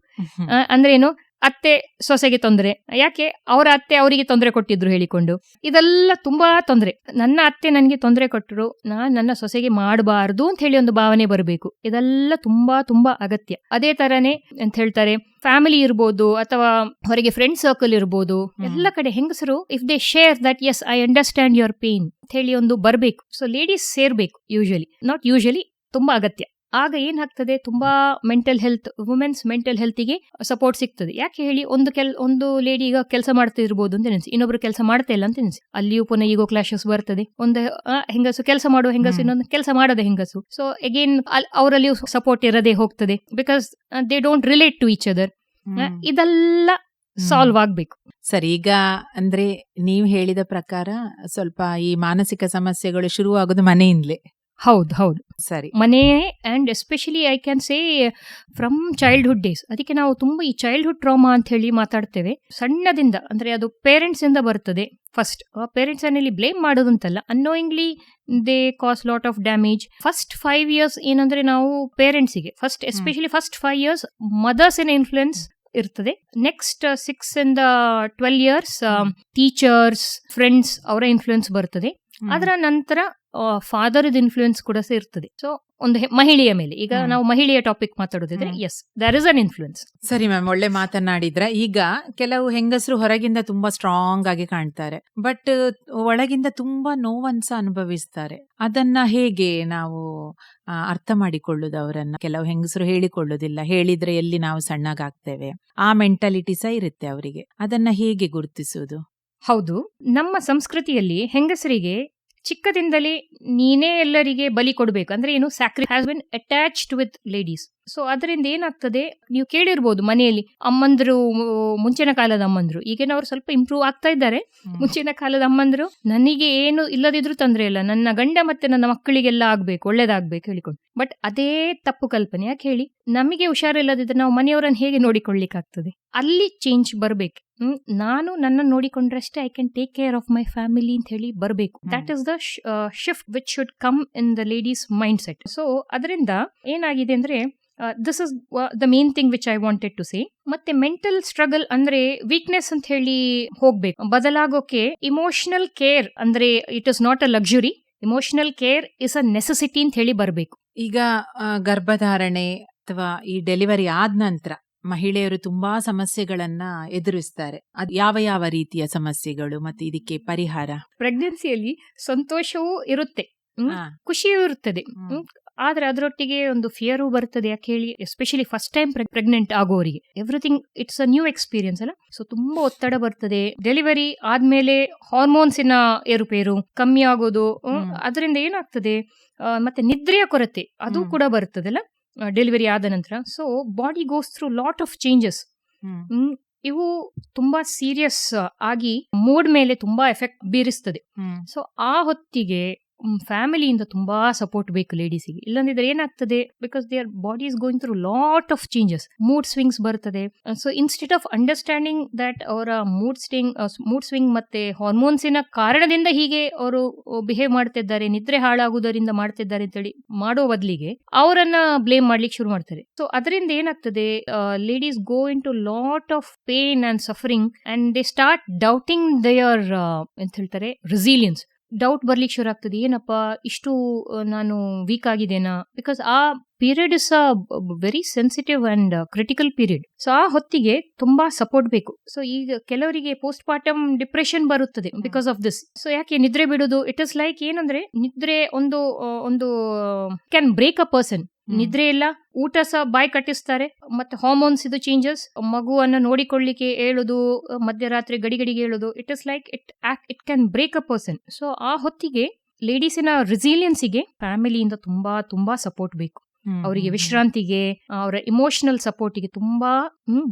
ಅಂದ್ರೆ ಏನು ಅತ್ತೆ ಸೊಸೆಗೆ ತೊಂದರೆ. ಯಾಕೆ? ಅವರ ಅತ್ತೆ ಅವರಿಗೆ ತೊಂದರೆ ಕೊಟ್ಟಿದ್ರು ಹೇಳಿಕೊಂಡು. ಇದೆಲ್ಲ ತುಂಬಾ ತೊಂದರೆ. ನನ್ನ ಅತ್ತೆ ನನಗೆ ತೊಂದರೆ ಕೊಟ್ಟರು ನಾನು ನನ್ನ ಸೊಸೆಗೆ ಮಾಡಬಾರ್ದು ಅಂತ ಹೇಳಿ ಒಂದು ಭಾವನೆ ಬರಬೇಕು. ಇದೆಲ್ಲ ತುಂಬಾ ತುಂಬಾ ಅಗತ್ಯ. ಅದೇ ತರನೇ ಅಂತ ಹೇಳ್ತಾರೆ ಫ್ಯಾಮಿಲಿ ಇರ್ಬೋದು ಅಥವಾ ಹೊರಗೆ ಫ್ರೆಂಡ್ ಸರ್ಕಲ್ ಇರ್ಬೋದು ಎಲ್ಲ ಕಡೆ ಹೆಂಗಸರು if they share that as I understand your pain ಅಂತ ಹೇಳಿ ಒಂದು ಬರಬೇಕು. ಸೊ ಲೇಡೀಸ್ ಸೇರ್ಬೇಕು ಯೂಶಲಿ ನಾಟ್ ಯೂಶಲಿ ತುಂಬಾ ಅಗತ್ಯ. ಆಗ ಏನಾಗ್ತದೆ? ತುಂಬಾ ಮೆಂಟಲ್ ಹೆಲ್ತ್ ವುಮೆನ್ಸ್ ಮೆಂಟಲ್ ಹೆಲ್ತಿಗೆ ಸಪೋರ್ಟ್ ಸಿಗ್ತದೆ. ಯಾಕೆ ಹೇಳಿ? ಒಂದು ಕೆಲ್ ಒಂದು ಲೇಡಿ ಈಗ ಕೆಲಸ ಮಾಡ್ತಾ ಇರ್ಬೋದು ಅಂತ ನೆನೆಸಿ ಇನ್ನೊಬ್ರು ಕೆಲಸ ಮಾಡ್ತಾ ಇಲ್ಲ ಅಂತ ನೆನೆಸಿ ಅಲ್ಲಿಯೂ ಪುನಃ ಈಗೋ ಕ್ಲಾಶಸ್ ಬರ್ತದೆ. ಒಂದು ಹೆಂಗಸು ಕೆಲಸ ಮಾಡುವ ಹೆಂಗಸು ಇನ್ನೊಂದು ಕೆಲಸ ಮಾಡದ ಹೆಂಗಸು. ಸೊ ಅಗೇನ್ ಅವರಲ್ಲಿಯೂ ಸಪೋರ್ಟ್ ಇರದೇ ಹೋಗ್ತದೆ. Because they don't relate to each other ಇದೆಲ್ಲ ಸಾಲ್ವ್ ಆಗ್ಬೇಕು. ಸರಿ ಈಗ ಅಂದ್ರೆ ನೀವು ಹೇಳಿದ ಪ್ರಕಾರ ಸ್ವಲ್ಪ ಈ ಮಾನಸಿಕ ಸಮಸ್ಯೆಗಳು ಶುರುವಾಗೋದು ಮನೆಯಿಂದಲೇ. ಹೌದು ಹೌದು. ಸರಿ. ಮನೆ and especially I can say from childhood days ಅದಕ್ಕೆ ನಾವು ತುಂಬ ಈ ಚೈಲ್ಡ್ಹುಡ್ ಟ್ರಾಮಾ ಅಂತ ಹೇಳಿ ಮಾತಾಡ್ತೇವೆ. ಸಣ್ಣದಿಂದ ಅಂದರೆ ಅದು ಪೇರೆಂಟ್ಸ್ ಇಂದ ಬರ್ತದೆ ಫಸ್ಟ್ ಪೇರೆಂಟ್ಸ್ ಅನ್ನಲ್ಲಿ blame ಮಾಡೋದಂತಲ್ಲ. Annoyingly they cause lot of damage first five years ಏನಂದ್ರೆ ನಾವು ಪೇರೆಂಟ್ಸಿಗೆ first especially first five years mothers in influence ಇರ್ತದೆ. ನೆಕ್ಸ್ಟ್ ಸಿಕ್ಸ್ ಇಂದ ಟ್ವೆಲ್ ಇಯರ್ಸ್ ಟೀಚರ್ಸ್ ಫ್ರೆಂಡ್ಸ್ ಅವರ ಇನ್ಫ್ಲುಯೆನ್ಸ್ ಬರ್ತದೆ. ಅದರ ನಂತರ ಫಾದರ್ ಇನ್ಫ್ಲೂಯೆನ್ಸ್ ಕೂಡ ಸೇರ್ತದೆ ಸೊ ಒಂದು ಮಹಿಳೆಯ ಮೇಲೆ. ಈಗ ನಾವು ಮಹಿಳೆಯ topic ಮಾತಾಡೋದಿದ್ರೆ. Yes there is an influence ಸರಿ ಮ್ಯಾಮ್ ಒಳ್ಳೆ ಮಾತನಾಡಿದ್ರೆ ಈಗ ಕೆಲವು ಹೆಂಗಸರು ಹೊರಗಿಂದ ತುಂಬಾ ಸ್ಟ್ರಾಂಗ್ ಆಗಿ ಕಾಣ್ತಾರೆ. ಬಟ್ ಒಳಗಿಂದ ತುಂಬಾ ನೋವನ್ಸ ಅನುಭವಿಸ್ತಾರೆ. ಅದನ್ನ ಹೇಗೆ ನಾವು ಅರ್ಥ ಮಾಡಿಕೊಳ್ಳುದು ಅವರನ್ನ? ಕೆಲವು ಹೆಂಗಸರು ಹೇಳಿಕೊಳ್ಳುದಿಲ್ಲ. ಹೇಳಿದ್ರೆ ಎಲ್ಲಿ ನಾವು ಸಣ್ಣಗಾಗ್ತೇವೆ? ಆ ಮೆಂಟಾಲಿಟಿ ಸಹ ಇರುತ್ತೆ ಅವರಿಗೆ. ಅದನ್ನ ಹೇಗೆ ಗುರುತಿಸುವುದು? ಹೌದು. ನಮ್ಮ ಸಂಸ್ಕೃತಿಯಲ್ಲಿ ಹೆಂಗಸರಿಗೆ ಚಿಕ್ಕದಿಂದಲೇ ನೀನೇ ಎಲ್ಲರಿಗೆ ಬಲಿ ಕೊಡಬೇಕು. ಅಂದ್ರೆ ಏನು sacrifice has been attached with ladies so ಅದರಿಂದ ಏನಾಗ್ತದೆ? ನೀವು ಕೇಳಿರ್ಬೋದು ಮನೆಯಲ್ಲಿ ಅಮ್ಮಂದ್ರು ಮುಂಚಿನ ಕಾಲದ ಅಮ್ಮಂದ್ರು. ಈಗೇನವ್ರು ಸ್ವಲ್ಪ ಇಂಪ್ರೂವ್ ಆಗ್ತಾ ಇದ್ದಾರೆ. ಮುಂಚಿನ ಕಾಲದ ಅಮ್ಮಂದ್ರು ನನಗೆ ಏನು ಇಲ್ಲದಿದ್ರು ತೊಂದರೆ ಇಲ್ಲ. ನನ್ನ ಗಂಡ ಮತ್ತೆ ನನ್ನ ಮಕ್ಕಳಿಗೆಲ್ಲ ಆಗ್ಬೇಕು ಒಳ್ಳೇದಾಗ್ಬೇಕು ಹೇಳಿಕೊಂಡು. ಬಟ್ ಅದೇ ತಪ್ಪು ಕಲ್ಪನೆ. ಯಾಕೆ ಹೇಳಿ? ನಮಗೆ ಹುಷಾರಿಲ್ಲದಿದ್ರೆ ನಾವು ಮನೆಯವರನ್ನು ಹೇಗೆ ನೋಡಿಕೊಳ್ಳಿಕ್ಕಾಗ್ತದೆ? ಅಲ್ಲಿ ಚೇಂಜ್ ಬರ್ಬೇಕು. ನಾನು ನನ್ನ ನೋಡಿಕೊಂಡ್ರಷ್ಟೇ I can take care of my family ಅಂತ ಹೇಳಿ ಬರಬೇಕು. That is the shift which should come in the ladies mindset so ಅದರಿಂದ ಏನಾಗಿದೆ ಅಂದ್ರೆ this is the main thing which I wanted to say ಮತ್ತೆ ಮೆಂಟಲ್ ಸ್ಟ್ರಗಲ್ ಅಂದ್ರೆ weakness ಅಂತ ಹೇಳಿ ಹೋಗ್ಬೇಕು. ಬದಲಾಗೋಕೆ ಇಮೋಷನಲ್ ಕೇರ್ ಅಂದ್ರೆ it is not a luxury emotional care is a necessity ಅಂತ ಹೇಳಿ ಬರಬೇಕು. ಈಗ ಗರ್ಭಧಾರಣೆ ಅಥವಾ ಈ ಡೆಲಿವರಿ ಆದ ನಂತರ ಮಹಿಳೆಯರು ತುಂಬಾ ಸಮಸ್ಯೆಗಳನ್ನ ಎದುರಿಸ್ತಾರೆ. ಅದು ಯಾವ ಯಾವ ರೀತಿಯ ಸಮಸ್ಯೆಗಳು ಮತ್ತೆ ಇದಕ್ಕೆ ಪರಿಹಾರ? ಪ್ರೆಗ್ನೆನ್ಸಿಯಲ್ಲಿ ಸಂತೋಷವೂ ಇರುತ್ತೆ. ಹ್ಮ್. ಹಾ. ಖುಷಿಯೂ ಇರುತ್ತದೆ. ಹ್ಮ್. ಆದ್ರೆ ಅದರೊಟ್ಟಿಗೆ ಒಂದು ಫಿಯರು ಬರ್ತದೆ ಯಾಕೆ ಹೇಳಿ? Especially first time pregnant ಆಗೋರಿಗೆ. Everything it's a new experience ಅಲ್ಲ? ಸೊ ತುಂಬಾ ಒತ್ತಡ ಬರ್ತದೆ. ಡೆಲಿವರಿ ಆದ್ಮೇಲೆ ಹಾರ್ಮೋನ್ಸಿನ ಏರುಪೇರು ಕಮ್ಮಿ ಆಗೋದು ಹ್ಮ್, ಹ್ಮ್. ಅದರಿಂದ ಏನಾಗ್ತದೆ? ಆ, ಮತ್ತೆ ನಿದ್ರೆಯ ಕೊರತೆ ಅದು ಹ್ಮ್. ಕೂಡ ಬರ್ತದಲ್ಲ? ಡೆಲಿವರಿ ಆದ ನಂತರ. So body goes through lot of changes ಇವು ತುಂಬಾ ಸೀರಿಯಸ್ ಆಗಿ ಮೂಡ್ ಮೇಲೆ ತುಂಬಾ ಎಫೆಕ್ಟ್ ಬೀರಿಸ್ತದೆ. ಸೊ ಆ ಹೊತ್ತಿಗೆ ಫ್ಯಾಮಿಲಿಯಿಂದ ತುಂಬ ಸಪೋರ್ಟ್ ಬೇಕು ಲೇಡೀಸಿಗೆ ಇಲ್ಲಂದಿದ್ರೆ ಏನಾಗ್ತದೆ? Because they are body is going through lot of changes mood swings ಬರ್ತದೆ so instead of understanding that ಅವರ ಮೂಡ್ ಸ್ವಿಂಗ್ ಮೂಡ್ ಸ್ವಿಂಗ್ ಮತ್ತೆ ಹಾರ್ಮೋನ್ಸಿನ ಕಾರಣದಿಂದ ಹೀಗೆ ಅವರು ಬಿಹೇವ್ ಮಾಡ್ತಿದ್ದಾರೆ, ನಿದ್ರೆ ಹಾಳಾಗುವುದರಿಂದ ಮಾಡ್ತಿದ್ದಾರೆ ಅಂತೇಳಿ ಮಾಡೋ ಬದಲಿಗೆ ಅವರನ್ನ ಬ್ಲೇಮ್ ಮಾಡ್ಲಿಕ್ಕೆ ಶುರು ಮಾಡ್ತಾರೆ. ಸೊ ಅದರಿಂದ ಏನಾಗ್ತದೆ? Ladies go into lot of pain and suffering and they start doubting their ಎಂತ ಹೇಳ್ತಾರೆ? ರೆಸಿಲಿಯನ್ಸ್ ಡೌಟ್ ಬರ್ಲಿಕ್ಕೆ ಶುರು ಆಗ್ತದೆ. ಏನಪ್ಪ, ಇಷ್ಟು ನಾನು ವೀಕ್ ಆಗಿದ್ದೇನಾ? ಬಿಕಾಸ್ ಆ period is a very sensitive and critical period so ಆ ಹೊತ್ತಿಗೆ ತುಂಬಾ ಸಪೋರ್ಟ್ ಬೇಕು. ಸೊ ಈಗ ಕೆಲವರಿಗೆ ಪೋಸ್ಟ್ ಪಾರ್ಟಮ್ ಡಿಪ್ರೆಷನ್ ಬರುತ್ತದೆ ಬಿಕಾಸ್ ಆಫ್ ದಿಸ್ ಸೊ ಯಾಕೆ ನಿದ್ರೆ ಬಿಡೋದು? ಇಟ್ ಇಸ್ ಲೈಕ್ ಏನಂದ್ರೆ, ನಿದ್ರೆ ಒಂದು ಒಂದು ಕ್ಯಾನ್ ಬ್ರೇಕ್ ಅ ಪರ್ಸನ್. ನಿದ್ರೆ ಇಲ್ಲ ಊಟ ಸಹ ಬಾಯಿ ಕಟ್ಟಿಸ್ತಾರೆ. ಮತ್ತೆ ಹಾರ್ಮೋನ್ಸ್ ಇದು ಚೇಂಜಸ್ ಮಗುವನ್ನ ನೋಡಿಕೊಳ್ಳಿಕ್ಕೆ ಹೇಳುದು ಮಧ್ಯರಾತ್ರಿ ಗಡಿಗಡಿಗೆ ಹೇಳುದು it is like it it can break a person so ಆ ಹೊತ್ತಿಗೆ ಲೇಡೀಸಿನ ರೆಸಿಲಿಯನ್ಸಿಗೆ ಫ್ಯಾಮಿಲಿಯಿಂದ ತುಂಬಾ ತುಂಬಾ ಸಪೋರ್ಟ್ ಬೇಕು. ಅವರಿಗೆ ವಿಶ್ರಾಂತಿಗೆ ಅವರ ಇಮೋಷನಲ್ ಸಪೋರ್ಟಿಗೆ ತುಂಬಾ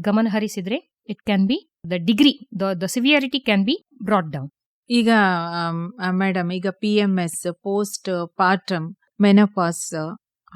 ಗಮನ ಹರಿಸಿದ್ರೆ it can be the degree the severity can be brought down ಈಗ ಮೇಡಮ್ ಈಗ P M S postpartum menopause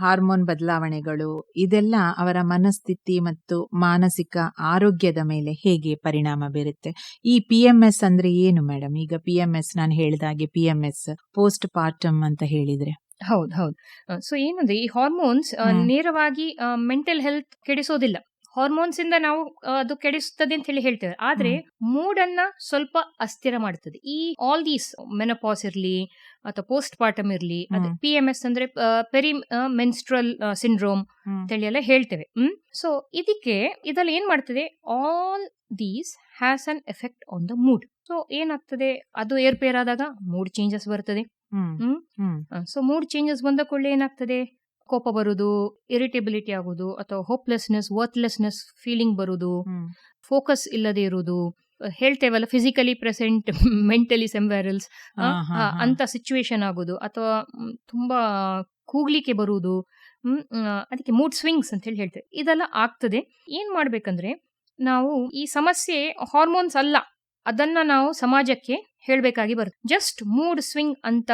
hormone ಬದಲಾವಣೆಗಳು ಇದೆಲ್ಲ ಅವರ ಮನಸ್ಥಿತಿ ಮತ್ತು ಮಾನಸಿಕ ಆರೋಗ್ಯದ ಮೇಲೆ ಹೇಗೆ ಪರಿಣಾಮ ಬೀರುತ್ತೆ. ಈ ಪಿ ಎಂ ಎಸ್ ಅಂದ್ರೆ ಏನು ಮೇಡಮ್? ಈಗ ಪಿ ಎಂ ಎಸ್ ನಾನು ಹೇಳಿದಾಗೆ P M S postpartum ಅಂತ ಹೇಳಿದ್ರೆ. ಹೌದು ಹೌದು. ಸೊ ಏನಂದ್ರೆ ಈ ಹಾರ್ಮೋನ್ಸ್ ನೇರವಾಗಿ ಮೆಂಟಲ್ ಹೆಲ್ತ್ ಕೆಡಿಸೋದಿಲ್ಲ. ಹಾರ್ಮೋನ್ಸ್ ಇಂದ ನಾವು ಅದು ಕೆಡಿಸುತ್ತದೆ ಅಂತ ಹೇಳಿ ಹೇಳ್ತೇವೆ. ಆದ್ರೆ ಮೂಡ್ ಅನ್ನ ಸ್ವಲ್ಪ ಅಸ್ಥಿರ ಮಾಡುತ್ತದೆ ಈ ಆಲ್ ದೀಸ್ ಮೆನಪಾಸ್ ಇರ್ಲಿ ಅಥವಾ ಪೋಸ್ಟ್ ಪಾರ್ಟಮ್ ಇರ್ಲಿ ಅದು. ಪಿ ಎಂ ಎಸ್ ಅಂದ್ರೆ ಪೆರಿ ಮೆನ್ಸ್ಟ್ರಲ್ ಸಿಂಡ್ರೋಮ್ ಅಂತೇಳಿ ಎಲ್ಲ ಹೇಳ್ತೇವೆ. ಹ್ಮ್? ಸೊ ಇದಕ್ಕೆ ಇದರಲ್ಲಿ ಏನ್ ಮಾಡ್ತದೆ? All these has an effect on the mood so ಏನಾಗ್ತದೆ? ಅದು ಏರ್ಪೇರಾದಾಗ ಮೂಡ್ ಚೇಂಜಸ್ ಬರ್ತದೆ. ಹ್ಮ್. ಸೊ ಮೂಡ್ ಚೇಂಜಸ್ ಬಂದ ಕೂಡಲೇ ಏನಾಗ್ತದೆ? ಕೋಪ ಬರುದು ಇರಿಟೇಬಿಲಿಟಿ ಆಗುದು ಅಥವಾ ಹೋಪ್ಲೆಸ್ನೆಸ್ ವರ್ತ್ಲೆಸ್ನೆಸ್ ಫೀಲಿಂಗ್ ಬರುದು ಫೋಕಸ್ ಇಲ್ಲದೆ ಇರುವುದು ಹೇಳ್ತೇವಲ್ಲ ಫಿಸಿಕಲಿ ಪ್ರೆಸೆಂಟ್ ಮೆಂಟಲಿ ಹಾ. ಅಂತ ಸಿಚುವೇಶನ್ ಆಗೋದು. ಅಥವಾ ತುಂಬಾ ಕೂಗ್ಲಿಕ್ಕೆ ಬರುವುದು ಹ್ಮ್, ಅದಕ್ಕೆ ಮೂಡ್ ಸ್ವಿಂಗ್ಸ್ ಅಂತ ಹೇಳಿ ಹೇಳ್ತೇವೆ. ಇದೆಲ್ಲ ಆಗ್ತದೆ. ಏನ್ ಮಾಡ್ಬೇಕಂದ್ರೆ ನಾವು ಈ ಸಮಸ್ಯೆ ಹಾರ್ಮೋನ್ಸ್ ಅಲ್ಲ ಅದನ್ನ ನಾವು ಸಮಾಜಕ್ಕೆ ಹೇಳ್ಬೇಕಾಗಿ ಬರುತ್ತೆ. ಜಸ್ಟ್ ಮೂಡ್ ಸ್ವಿಂಗ್ ಅಂತ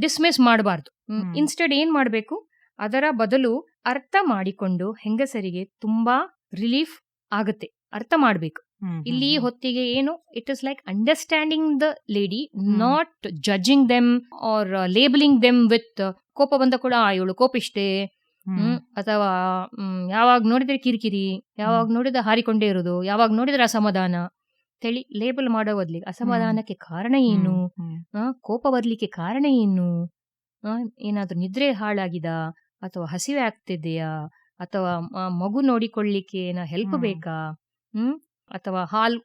ಡಿಸ್ಮಿಸ್ ಮಾಡಬಾರ್ದು. ಇನ್ಸ್ಟೆಡ್ ಏನ್ ಮಾಡಬೇಕು ಅದರ ಬದಲು ಅರ್ಥ ಮಾಡಿಕೊಂಡು ಹೆಂಗಸರಿಗೆ ತುಂಬಾ ರಿಲೀಫ್ ಆಗುತ್ತೆ. ಅರ್ಥ ಮಾಡ್ಬೇಕು. ಇಲ್ಲಿ ಹೊತ್ತಿಗೆ ಏನು it is like understanding the lady not judging them or labeling them with ಕೋಪ ಬಂದ ಕೂಡ ಆ, ಇವಳು ಕೋಪಿಷ್ಟೇ ಹ್ಮ್, ಹ್ಮ್, ಅಥವಾ ಯಾವಾಗ ನೋಡಿದ್ರೆ ಕಿರಿಕಿರಿ ಯಾವಾಗ ನೋಡಿದ್ರೆ ಹಾರಿಕೊಂಡೇ ಇರೋದು ಯಾವಾಗ ನೋಡಿದ್ರೆ ಅಸಮಾಧಾನ. ತಳಿ ಲೇಬಲ್ ಮಾಡೋ ಬದ್ಲಿಗೆ ಅಸಮಾಧಾನಕ್ಕೆ ಕಾರಣ ಏನು? ಕೋಪ ಬರ್ಲಿಕ್ಕೆ ಕಾರಣ ಏನು? ಏನಾದ್ರೂ ನಿದ್ರೆ ಹಾಳಾಗಿದ? ಅಥವಾ ಹಸಿವೆ ಆಗ್ತಿದೆಯಾ? ಅಥವಾ ಮಗು ನೋಡಿಕೊಳ್ಳಿಕ್ಕೆ ಏನೋ ಹೆಲ್ಪ್ ಬೇಕಾ? ಹ್ಮ್ ಅಥವಾ ಹಾಲ್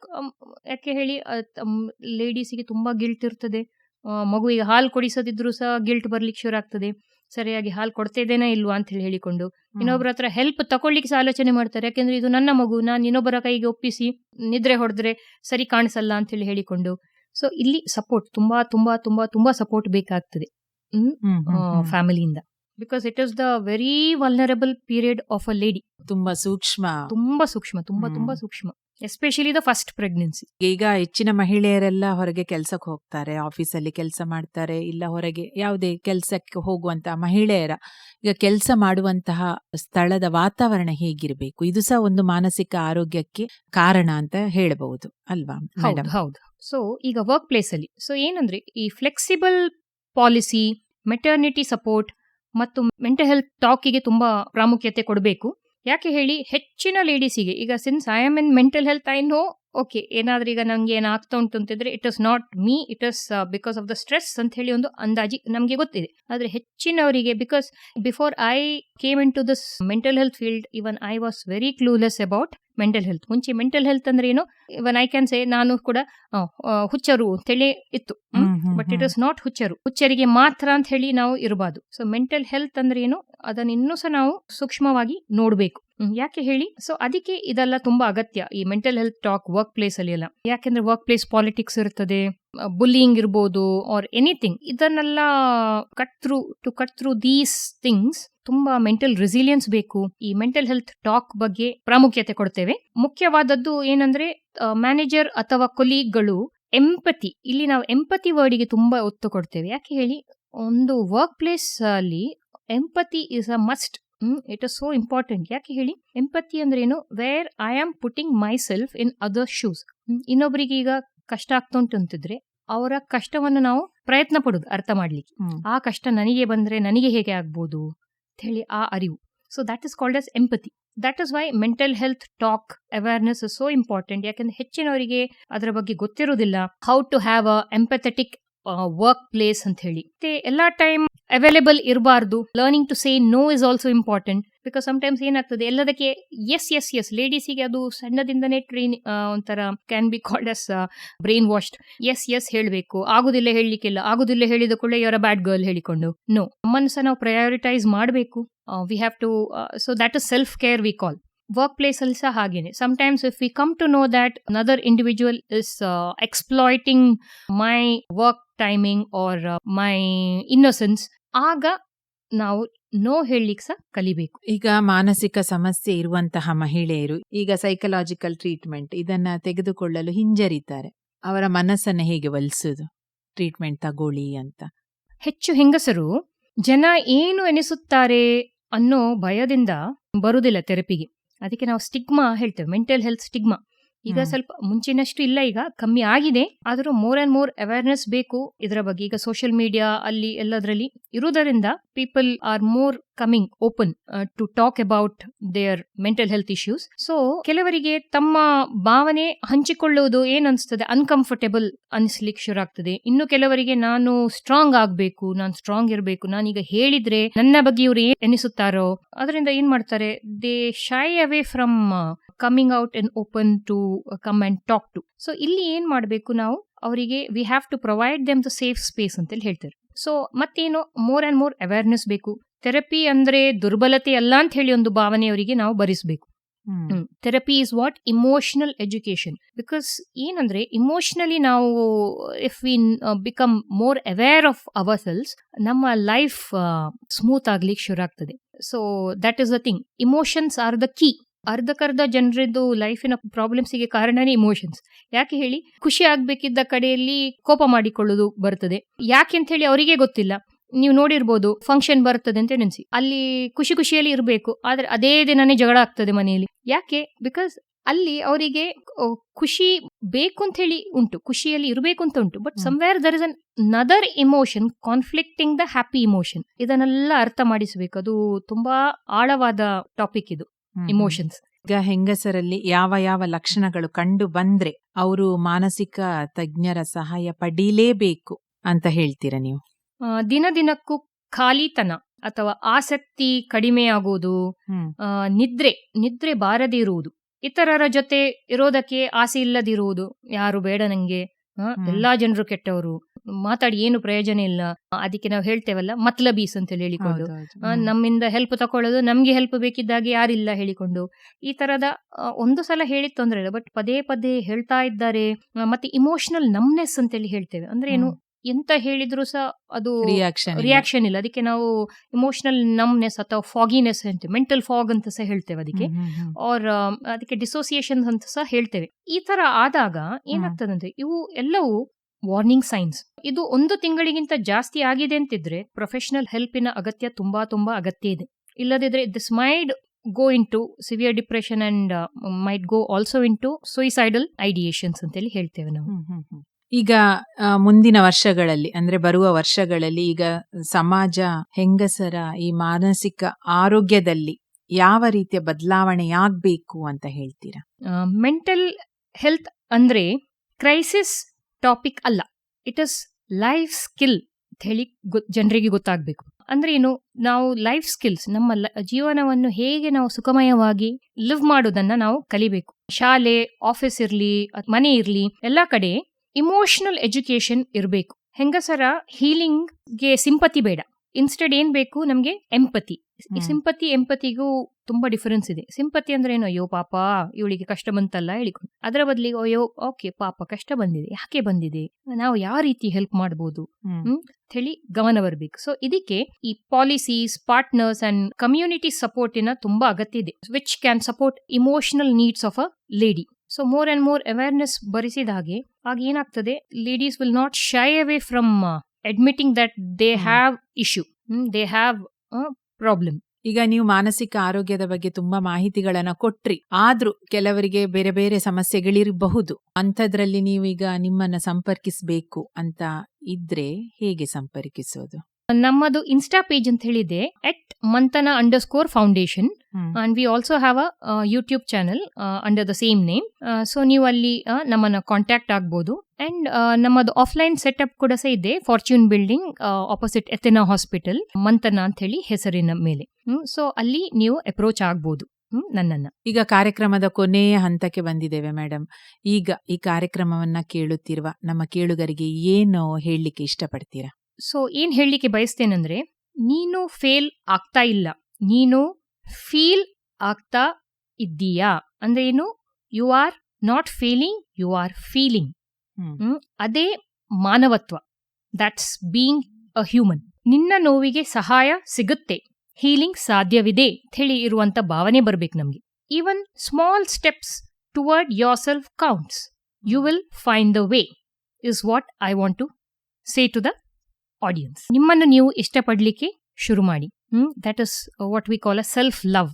ಯಾಕೆ ಹೇಳಿ ಲೇಡೀಸಿಗೆ ತುಂಬ ಗಿಲ್ಟ್ ಇರ್ತದೆ. ಮಗುವಿಗೆ ಹಾಲು ಕೊಡಿಸದಿದ್ರು ಸಹ ಗಿಲ್ಟ್ ಬರ್ಲಿಕ್ಕೆ ಶುರು ಆಗ್ತದೆ. ಸರಿಯಾಗಿ ಹಾಲು ಕೊಡ್ತಾ ಇದ್ದೇನಾ ಇಲ್ವಾ ಅಂತ ಹೇಳಿ ಹೇಳಿಕೊಂಡು. ಇನ್ನೊಬ್ರ ಇನ್ನೊಬ್ಬರ ಹತ್ರ ಹೆಲ್ಪ್ ತಗೊಳ್ಳಿಕ್ಕೆ ಸಹ ಆಲೋಚನೆ ಮಾಡ್ತಾರೆ. ಯಾಕೆಂದ್ರೆ ಇದು ನನ್ನ ಮಗು ನಾನು ಇನ್ನೊಬ್ಬರ ಕೈಗೆ ಒಪ್ಪಿಸಿ ನಿದ್ರೆ ಹೊಡೆದ್ರೆ ಸರಿ ಕಾಣಿಸಲ್ಲ ಅಂತ ಹೇಳಿ ಹೇಳಿಕೊಂಡು. ಸೊ ಇಲ್ಲಿ ಸಪೋರ್ಟ್ ತುಂಬಾ ತುಂಬಾ ತುಂಬಾ ತುಂಬಾ ಸಪೋರ್ಟ್ ಬೇಕಾಗ್ತದೆ. ಫ್ಯಾಮಿಲಿಯಿಂದ because it is the very vulnerable period of a lady ತುಂಬಾ ಸೂಕ್ಷ್ಮ. ತುಂಬಾ ಸೂಕ್ಷ್ಮ ತುಂಬಾ ತುಂಬಾ ಸೂಕ್ಷ್ಮ. ಎಸ್ಪೆಷಲಿ ದ ಫಸ್ಟ್ ಪ್ರೆಗ್ನೆನ್ಸಿ ಈಗ ಹೆಚ್ಚಿನ ಮಹಿಳೆಯರೆಲ್ಲ ಹೊರಗೆ ಕೆಲಸಕ್ಕೆ ಹೋಗ್ತಾರೆ ಆಫೀಸಲ್ಲಿ ಕೆಲಸ ಮಾಡ್ತಾರೆ ಇಲ್ಲ ಹೊರಗೆ ಯಾವುದೇ ಕೆಲಸಕ್ಕೆ ಹೋಗುವಂತಹ ಮಹಿಳೆಯರ ಈಗ ಕೆಲಸ ಮಾಡುವಂತಹ ಸ್ಥಳದ ವಾತಾವರಣ ಹೇಗಿರಬೇಕು? ಇದು ಸಹ ಒಂದು ಮಾನಸಿಕ ಆರೋಗ್ಯಕ್ಕೆ ಕಾರಣ ಅಂತ ಹೇಳಬಹುದು ಅಲ್ವಾ ಹೌದು ಮೇಡಮ್ ಹೌದು. ಸೊ ಈಗ ವರ್ಕ್ ಪ್ಲೇಸ್ ಅಲ್ಲಿ ಸೊ ಏನಂದ್ರೆ ಈ ಫ್ಲೆಕ್ಸಿಬಲ್ ಪಾಲಿಸಿ ಮೆಟರ್ನಿಟಿ ಸಪೋರ್ಟ್ ಮತ್ತು ಮೆಂಟಲ್ ಹೆಲ್ತ್ ಟಾಕಿಗೆ ತುಂಬಾ ಪ್ರಾಮುಖ್ಯತೆ ಕೊಡಬೇಕು. ಯಾಕೆ ಹೇಳಿ ಹೆಚ್ಚಿನ ಲೇಡೀಸಿಗೆ ಈಗ since I am in mental health I know okay ಏನಾದರೂ ಈಗ ನಂಗೆ ಏನಾಗ್ತಾ ಉಂಟು ಅಂತಿದ್ರೆ it is not me it is because of the stress ಅಂತ ಹೇಳಿ ಒಂದು ಅಂದಾಜಿ ನಮಗೆ ಗೊತ್ತಿದೆ. ಆದರೆ ಹೆಚ್ಚಿನವರಿಗೆ because before I came into this mental health field even I was very clueless about mental health ಮುಂಚೆ ಮೆಂಟಲ್ ಹೆಲ್ತ್ ಅಂದ್ರೆ ಏನು? ಇವನ್ ಐ ಕ್ಯಾನ್ ಸೇ ನಾನು ಕೂಡ ಹುಚ್ಚರು ಅಂತೇಳಿ ಇತ್ತು. ಬಟ್ ಇಟ್ ಇಸ್ ನಾಟ್ ಹುಚ್ಚರು. ಹುಚ್ಚರಿಗೆ ಮಾತ್ರ ಅಂತ ಹೇಳಿ ನಾವು ಇರಬಾರ್ದು. ಸೊ ಮೆಂಟಲ್ ಹೆಲ್ತ್ ಅಂದ್ರೆ ಏನು? ಅದನ್ನ ಇನ್ನೂ ಸಹ ನಾವು ಸೂಕ್ಷ್ಮವಾಗಿ ನೋಡಬೇಕು. ಯಾಕೆ ಹೇಳಿ? ಸೊ ಅದಕ್ಕೆ ಇದೆಲ್ಲ ತುಂಬಾ ಅಗತ್ಯ, ಈ mental health talk workplace ಅಲ್ಲಿ ಎಲ್ಲ. ಯಾಕೆಂದ್ರೆ ವರ್ಕ್ ಪ್ಲೇಸ್ ಪಾಲಿಟಿಕ್ಸ್ ಇರ್ತದೆ ಬುಲ್ಲಿಂಗ್ ಇರ್ಬೋದು ಆರ್ ಎನಿಥಿಂಗ್ ಇದನ್ನೆಲ್ಲ cut through to cut through these things ತುಂಬಾ ಮೆಂಟಲ್ ರೆಸಿಲಿಯನ್ಸ್ ಬೇಕು. ಈ ಮೆಂಟಲ್ ಹೆಲ್ತ್ ಟಾಕ್ ಬಗ್ಗೆ ಪ್ರಾಮುಖ್ಯತೆ ಕೊಡ್ತೇವೆ. ಮುಖ್ಯವಾದದ್ದು ಏನಂದ್ರೆ ಮ್ಯಾನೇಜರ್ ಅಥವಾ ಕೊಲೀಗ್ಗಳು ಎಂಪತಿ ಇಲ್ಲಿ ನಾವು ಎಂಪತಿ ವರ್ಡಿಗೆ ತುಂಬಾ ಒತ್ತು ಕೊಡ್ತೇವೆ. ಯಾಕೆ ಹೇಳಿ? ಒಂದು ವರ್ಕ್ ಪ್ಲೇಸ್ ಅಲ್ಲಿ empathy is a must it is so important ಯಾಕೆ ಹೇಳಿ? ಎಂಪತಿ ಅಂದ್ರೆ ಏನು where I am putting myself in other shoes ಇನ್ನೊಬ್ಬರಿಗೆ ಈಗ ಕಷ್ಟ ಆಗ್ತಾ ಉಂಟು ಅಂತಿದ್ರೆ ಅವರ ಕಷ್ಟವನ್ನು ನಾವು ಪ್ರಯತ್ನ ಪಡೋದು ಅರ್ಥ ಮಾಡ್ಲಿಕ್ಕೆ. ಆ ಕಷ್ಟ ನನಗೆ ಬಂದ್ರೆ ನನಗೆ ಹೇಗೆ ಆಗ್ಬೋದು ಅಂತ ಹೇಳಿ ಆ ಅರಿವು. So that is called as empathy that is why mental health talk awareness is so important ಯಾಕೆಂದ್ರೆ ಹೆಚ್ಚಿನವರಿಗೆ ಅದರ ಬಗ್ಗೆ ಗೊತ್ತಿರೋದಿಲ್ಲ how to have a empathetic workplace ಅಂತ ಹೇಳಿ ಮತ್ತೆ ಎಲ್ಲಾ ಟೈಮ್ ಅವೈಲೇಬಲ್ ಇರಬಾರ್ದು. Learning to say no is also important because times ಏನಾಗ್ತದೆ, ಎಲ್ಲದಕ್ಕೆ ಎಸ್ ಎಸ್ ಎಸ್ ಲೇಡೀಸಿಗೆ ಅದು ಸಣ್ಣದಿಂದನೇ ಟ್ರೈನ್ ಒಂಥರ can be called as brainwashed yes yes ಹೇಳಬೇಕು. ಆಗುದಿಲ್ಲ ಹೇಳಲಿಕ್ಕಿಲ್ಲ. ಆಗುದಿಲ್ಲ ಹೇಳಿದ ಕೂಡಲೇ ಇವರ ಬ್ಯಾಡ್ ಗರ್ಲ್ ಹೇಳಿಕೊಂಡು. ನೋ ನಮ್ಮನ್ನು ಸಹ ನಾವು ಪ್ರಯಾರಿಟೈಸ್ ಮಾಡಬೇಕು. We have to so that is self care we call workplace ಅಲ್ಲಿ ಸಹ ಹಾಗೇನೆ. Sometimes if we come to know that another individual is exploiting my work timing or my innocence ಆಗ ನಾವು ನೋ ಹೇಳಲಿಕ್ಕೆ ಸಹ ಕಲಿಬೇಕು. ಈಗ ಮಾನಸಿಕ ಸಮಸ್ಯೆ ಇರುವಂತಹ ಮಹಿಳೆಯರು ಈಗ ಸೈಕಲಾಜಿಕಲ್ ಟ್ರೀಟ್ಮೆಂಟ್ ಇದನ್ನ ತೆಗೆದುಕೊಳ್ಳಲು ಹಿಂಜರಿತಾರೆ. ಅವರ ಮನಸ್ಸನ್ನ ಹೇಗೆ ಒಲಿಸುದು? ಟ್ರೀಟ್ಮೆಂಟ್ ತಗೊಳ್ಳಿ ಅಂತ. ಹೆಚ್ಚು ಹೆಂಗಸರು ಜನ ಏನು ಎನಿಸುತ್ತಾರೆ ಅನ್ನೋ ಭಯದಿಂದ ಬರುವುದಿಲ್ಲ ಥೆರಪಿಗೆ ಅದಕ್ಕೆ ನಾವು ಸ್ಟಿಗ್ಮಾ ಹೇಳ್ತೇವೆ ಮೆಂಟಲ್ ಹೆಲ್ತ್ ಸ್ಟಿಗ್ಮಾ ಈಗ ಸ್ವಲ್ಪ ಮುಂಚಿನಷ್ಟು ಇಲ್ಲ ಈಗ ಕಮ್ಮಿ ಆಗಿದೆ. ಆದರೂ ಮೋರ್ ಅಂಡ್ ಮೋರ್ ಅವೇರ್ನೆಸ್ ಬೇಕು ಇದರ ಬಗ್ಗೆ. ಈಗ ಸೋಷಿಯಲ್ ಮೀಡಿಯಾ ಅಲ್ಲಿ ಎಲ್ಲದರಲ್ಲಿ ಇರುವುದರಿಂದ people are more coming open to talk about their mental health issues so ಕೆಲವರಿಗೆ ತಮ್ಮ ಭಾವನೆ ಹಂಚಿಕೊಳ್ಳುವುದು ಏನ್ ಅನಿಸ್ತದೆ? ಅನ್ಕಂಫರ್ಟೇಬಲ್ ಅನಿಸ್ಲಿಕ್ಕೆ ಶುರು ಆಗ್ತದೆ ಇನ್ನು ಕೆಲವರಿಗೆ ನಾನು ಸ್ಟ್ರಾಂಗ್ ಆಗಬೇಕು, ನಾನು ಸ್ಟ್ರಾಂಗ್ ಇರಬೇಕು, ನಾನೀಗ ಹೇಳಿದ್ರೆ ನನ್ನ ಬಗ್ಗೆ ಇವ್ರು ಏನ್ ಎನಿಸುತ್ತಾರೋ? ಅದರಿಂದ ಏನ್ ಮಾಡ್ತಾರೆ? They shy away from coming out and open to come and talk to so ಇಲ್ಲಿ ಏನ್ ಮಾಡಬೇಕು ನಾವು? ಅವರಿಗೆ we have to provide them the safe space ಅಂತೇಳಿ ಹೇಳ್ತಾರೆ. ಸೊ ಮತ್ತೇನು? ಮೋರ್ ಅಂಡ್ ಮೋರ್ ಅವೇರ್ನೆಸ್ ಬೇಕು. ಥೆರಪಿ ಅಂದರೆ ದುರ್ಬಲತೆ ಅಲ್ಲ ಅಂತ ಹೇಳಿ ಒಂದು ಭಾವನೆ ಅವರಿಗೆ ನಾವು ಭರಿಸಬೇಕು therapy is what? Emotional education because ಏನಂದ್ರೆ ಇಮೋಷನಲಿ ನಾವು if we become more aware of ourselves ನಮ್ಮ ಲೈಫ್ ಸ್ಮೂತ್ ಆಗ್ಲಿಕ್ಕೆ ಶುರು ಆಗ್ತದೆ. So that is the thing emotions are the key ಅರ್ಧಕರ್ಧ ಜನರದ್ದು ಲೈಫಿನ ಪ್ರಾಬ್ಲಮ್ಸಿಗೆ ಕಾರಣನೇ ಇಮೋಷನ್ಸ್ ಯಾಕೆ ಹೇಳಿ? ಖುಷಿ ಆಗ್ಬೇಕಿದ್ದ ಕಡೆಯಲ್ಲಿ ಕೋಪ ಮಾಡಿಕೊಳ್ಳೋದು ಬರ್ತದೆ. ಯಾಕೆ ಅಂತ ಹೇಳಿ ಅವರಿಗೆ ಗೊತ್ತಿಲ್ಲ. ನೀವು ನೋಡಿರ್ಬೋದು ಫಂಕ್ಷನ್ ಬರ್ತದೆ ಅಂತ ನೆನೆಸಿ ಅಲ್ಲಿ ಖುಷಿ ಖುಷಿಯಲ್ಲಿ ಇರಬೇಕು ಆದ್ರೆ ಅದೇ ದಿನನೇ ಜಗಳ ಆಗ್ತದೆ ಮನೆಯಲ್ಲಿ. ಯಾಕೆ? ಬಿಕಾಸ್ ಅಲ್ಲಿ ಅವರಿಗೆ ಖುಷಿ ಬೇಕು ಅಂತ ಹೇಳಿ ಉಂಟು ಖುಷಿಯಲ್ಲಿ ಇರಬೇಕು ಅಂತ ಉಂಟು but. Somewhere there is another emotion conflicting the happy emotion ಇದನ್ನೆಲ್ಲ ಅರ್ಥ ಮಾಡಿಸಬೇಕು ಅದು ತುಂಬಾ ಆಳವಾದ ಟಾಪಿಕ್ ಇದು. ಇಮೋಷನ್ಸ್ ಈಗ ಹೆಂಗಸರಲ್ಲಿ ಯಾವ ಯಾವ ಲಕ್ಷಣಗಳು ಕಂಡು ಬಂದ್ರೆ ಅವರು ಮಾನಸಿಕ ತಜ್ಞರ ಸಹಾಯ ಪಡೀಲೇಬೇಕು ಅಂತ ಹೇಳ್ತೀರಾ ನೀವು? ದಿನ ದಿನಕ್ಕೂ ಖಾಲಿತನ ಅಥವಾ ಆಸಕ್ತಿ ಕಡಿಮೆ ಆಗುವುದು ಆ, ನಿದ್ರೆ ನಿದ್ರೆ ಬಾರದೇ ಇರುವುದು. ಇತರರ ಜೊತೆ ಇರೋದಕ್ಕೆ ಆಸೆ ಇಲ್ಲದಿರುವುದು ಯಾರು ಬೇಡ ನಂಗೆ. ಎಲ್ಲಾ ಜನರು ಕೆಟ್ಟವರು. ಮಾತಾಡಿ ಏನು ಪ್ರಯೋಜನ ಇಲ್ಲ. ಅದಕ್ಕೆ ನಾವು ಹೇಳ್ತೇವಲ್ಲ ಮತ್ಲಬೀಸ್ ಅಂತ ಹೇಳಿ ಹೇಳಿಕೊಂಡು ನಮ್ಮಿಂದ ಹೆಲ್ಪ್ ತಕೊಳ್ಳೋದು ನಮ್ಗೆ ಹೆಲ್ಪ್ ಬೇಕಿದ್ದಾಗ ಯಾರಿಲ್ಲ ಹೇಳಿಕೊಂಡು. ಈ ತರದ ಒಂದು ಸಲ ಹೇಳಿದ್ ತೊಂದ್ರೆ ಇಲ್ಲ ಬಟ್ ಪದೇ ಪದೇ ಹೇಳ್ತಾ ಇದ್ದಾರೆ. ಮತ್ತೆ ಇಮೋಷನಲ್ ನಮ್ನೆಸ್ ಅಂತೇಳಿ ಹೇಳ್ತೇವೆ. ಅಂದ್ರೆ ಏನು ಎಂತ ಹೇಳಿದ್ರು ಸಹ ಅದು ರಿಯಾಕ್ಷನ್ ಇಲ್ಲ. ರಿಯಾಕ್ಷನ್ ಇಲ್ಲ. ಅದಕ್ಕೆ ನಾವು ಇಮೋಷನಲ್ ನಮ್ನೆಸ್ ಅಥವಾ ಫಾಗಿನೆಸ್ ಅಂತ ಮೆಂಟಲ್ ಫಾಗ್ ಅಂತ ಸಹ ಹೇಳ್ತೇವೆ ಅದಕ್ಕೆ. ಆರ್ ಅದಕ್ಕೆ ಡಿಸೋಸಿಯೇಷನ್ ಅಂತ ಸಹ ಹೇಳ್ತೇವೆ. ಈ ತರ ಆದಾಗ ಏನಾಗ್ತದಂತೆ ಇವು ಎಲ್ಲವೂ ವಾರ್ನಿಂಗ್ ಸೈನ್ಸ್ ಇದು ಒಂದು ತಿಂಗಳಿಗಿಂತ ಜಾಸ್ತಿ ಆಗಿದೆ ಅಂತಿದ್ರೆ ಪ್ರೊಫೆಷನಲ್ ಹೆಲ್ಪಿನ ಅಗತ್ಯ ತುಂಬಾ ತುಂಬಾ ಅಗತ್ಯ ಇದೆ. ಇಲ್ಲದಿದ್ರೆ this mind go into severe depression and might go also into suicidal ideations ಅಂತೇಳಿ ಹೇಳ್ತೇವೆ ನಾವು. ಈಗ ಮುಂದಿನ ವರ್ಷಗಳಲ್ಲಿ, ಅಂದ್ರೆ ಬರುವ ವರ್ಷಗಳಲ್ಲಿ ಈಗ ಸಮಾಜ, ಹೆಂಗಸರ ಈ ಮಾನಸಿಕ ಆರೋಗ್ಯದಲ್ಲಿ ಯಾವ ರೀತಿಯ ಬದಲಾವಣೆಯಾಗಬೇಕು ಅಂತ ಹೇಳ್ತೀರಾ? ಮೆಂಟಲ್ ಹೆಲ್ತ್ ಅಂದ್ರೆ ಕ್ರೈಸಿಸ್ ಟಾಪಿಕ್ ಅಲ್ಲ. ಇಟ್ ಇಸ್ ಲೈಫ್ ಸ್ಕಿಲ್ ಅಂತ ಹೇಳಿ ಜನರಿಗೆ ಗೊತ್ತಾಗಬೇಕು. ಅಂದ್ರೆ ಏನು, ನಾವು ಲೈಫ್ ಸ್ಕಿಲ್ಸ್ ನಮ್ಮ ಜೀವನವನ್ನು ಹೇಗೆ ನಾವು ಸುಖಮಯವಾಗಿ ಲಿವ್ ಮಾಡೋದನ್ನ ನಾವು ಕಲಿಬೇಕು. ಶಾಲೆ ಆಫೀಸ್ ಇರ್ಲಿ, ಮನೆ ಇರ್ಲಿ, ಎಲ್ಲ ಕಡೆ ಇಮೋಷನಲ್ ಎಜುಕೇಶನ್ ಇರಬೇಕು. ಹೆಂಗಸರ ಹೀಲಿಂಗ್ಗೆ ಸಿಂಪತಿ ಬೇಡ. ಇನ್ಸ್ಟೆಡ್ ಏನ್ ಬೇಕು ನಮ್ಗೆ ಎಂಪತಿ ಈ ಸಿಂಪತಿ ಎಂಪತಿಗೂ ತುಂಬಾ ಡಿಫರೆನ್ಸ್ ಇದೆ. ಸಿಂಪತಿ ಅಂದ್ರೆ ಏನು? ಅಯ್ಯೋ ಪಾಪ ಇವಳಿಗೆ ಕಷ್ಟ ಬಂತಲ್ಲ ಹೇಳಿಕೊಂಡು. ಅದರ ಬದಲಿಗೆ ಅಯ್ಯೋ ಓಕೆ ಪಾಪ ಕಷ್ಟ ಬಂದಿದೆ. ಯಾಕೆ ಬಂದಿದೆ? ನಾವು ಯಾವ ರೀತಿ ಹೆಲ್ಪ್ ಮಾಡಬಹುದು. ಹೇಳಿ ಗಮನ ಬರಬೇಕು. ಸೊ ಇದಕ್ಕೆ ಈ ಪಾಲಿಸೀಸ್ ಪಾರ್ಟ್ನರ್ಸ್ ಅಂಡ್ ಕಮ್ಯುನಿಟಿ ಸಪೋರ್ಟಿನ ತುಂಬಾ ಅಗತ್ಯ ಇದೆ. Which can support emotional needs of a lady so more and more awareness ಬರಿಸಿದ ಹಾಗೆ ಆಗ ಏನಾಗ್ತದೆ? Ladies will not shy away from admitting that they. Have issue they have problem ಈಗ ನೀವು ಮಾನಸಿಕ ಆರೋಗ್ಯದ ಬಗ್ಗೆ ತುಂಬಾ ಮಾಹಿತಿಗಳನ್ನ ಕೊಟ್ರಿ. ಆದ್ರೂ ಕೆಲವರಿಗೆ ಬೇರೆ ಬೇರೆ ಸಮಸ್ಯೆಗಳಿರಬಹುದು. ಅಂಥದ್ರಲ್ಲಿ ನೀವೀಗ ನಿಮ್ಮನ್ನ ಸಂಪರ್ಕಿಸಬೇಕು ಅಂತ ಇದ್ರೆ ಹೇಗೆ ಸಂಪರ್ಕಿಸೋದು? ನಮ್ಮದು ಇನ್ಸ್ಟಾ ಪೇಜ್ ಅಂತ ಹೇಳಿದೆ at Manthana underscore foundation and we also have a YouTube channel under the same name so ನೀವು ಅಲ್ಲಿ ನಮ್ಮನ್ನ ಕಾಂಟ್ಯಾಕ್ಟ್ ಆಗ್ಬೋದು. ಅಂಡ್ ನಮ್ಮದು ಆಫ್ಲೈನ್ ಸೆಟಪ್ ಕೂಡ ಸಹ ಇದೆ. Fortune building opposite Athena hospital Manthana ಅಂತ ಹೇಳಿ ಹೆಸರಿನ ಮೇಲೆ. ಸೊ ಅಲ್ಲಿ ನೀವು ಅಪ್ರೋಚ್ ಆಗ್ಬೋದು. ಹ್ಮ್, ನನ್ನನ್ನ. ಈಗ ಕಾರ್ಯಕ್ರಮದ ಕೊನೆಯ ಹಂತಕ್ಕೆ ಬಂದಿದ್ದೇವೆ ಮೇಡಮ್ ಈಗ ಈ ಕಾರ್ಯಕ್ರಮವನ್ನ ಕೇಳುತ್ತಿರುವ ನಮ್ಮ ಕೇಳುಗರಿಗೆ ಏನು ಹೇಳಲಿಕ್ಕೆ ಇಷ್ಟಪಡ್ತೀರಾ? ಸೊ ಏನು ಹೇಳಲಿಕ್ಕೆ ಬಯಸ್ತೇನೆಂದರೆ ನೀನು ಫೇಲ್ ಆಗ್ತಾ ಇಲ್ಲ. ನೀನು ಫೀಲ್ ಆಗ್ತಾ ಇದ್ದೀಯಾ? ಅಂದ್ರೆ ಏನು? You are not failing you are feeling. ಅದೇ ಮಾನವತ್ವ. ದಟ್ಸ್ ಬೀಯಿಂಗ್ ಅ ಹ್ಯೂಮನ್ ನಿನ್ನ ನೋವಿಗೆ ಸಹಾಯ ಸಿಗುತ್ತೆ. ಹೀಲಿಂಗ್ ಸಾಧ್ಯವಿದೆ ಹೇಳಿ ಇರುವಂತ ಭಾವನೆ ಬರಬೇಕು ನಮಗೆ. Even small steps toward yourself counts you will find the way is what I want to say to the audience ನಿಮ್ಮನ್ನು ನೀವು ಇಷ್ಟಪಡಲಿಕ್ಕೆ ಶುರು ಮಾಡಿ. That is what we call a self love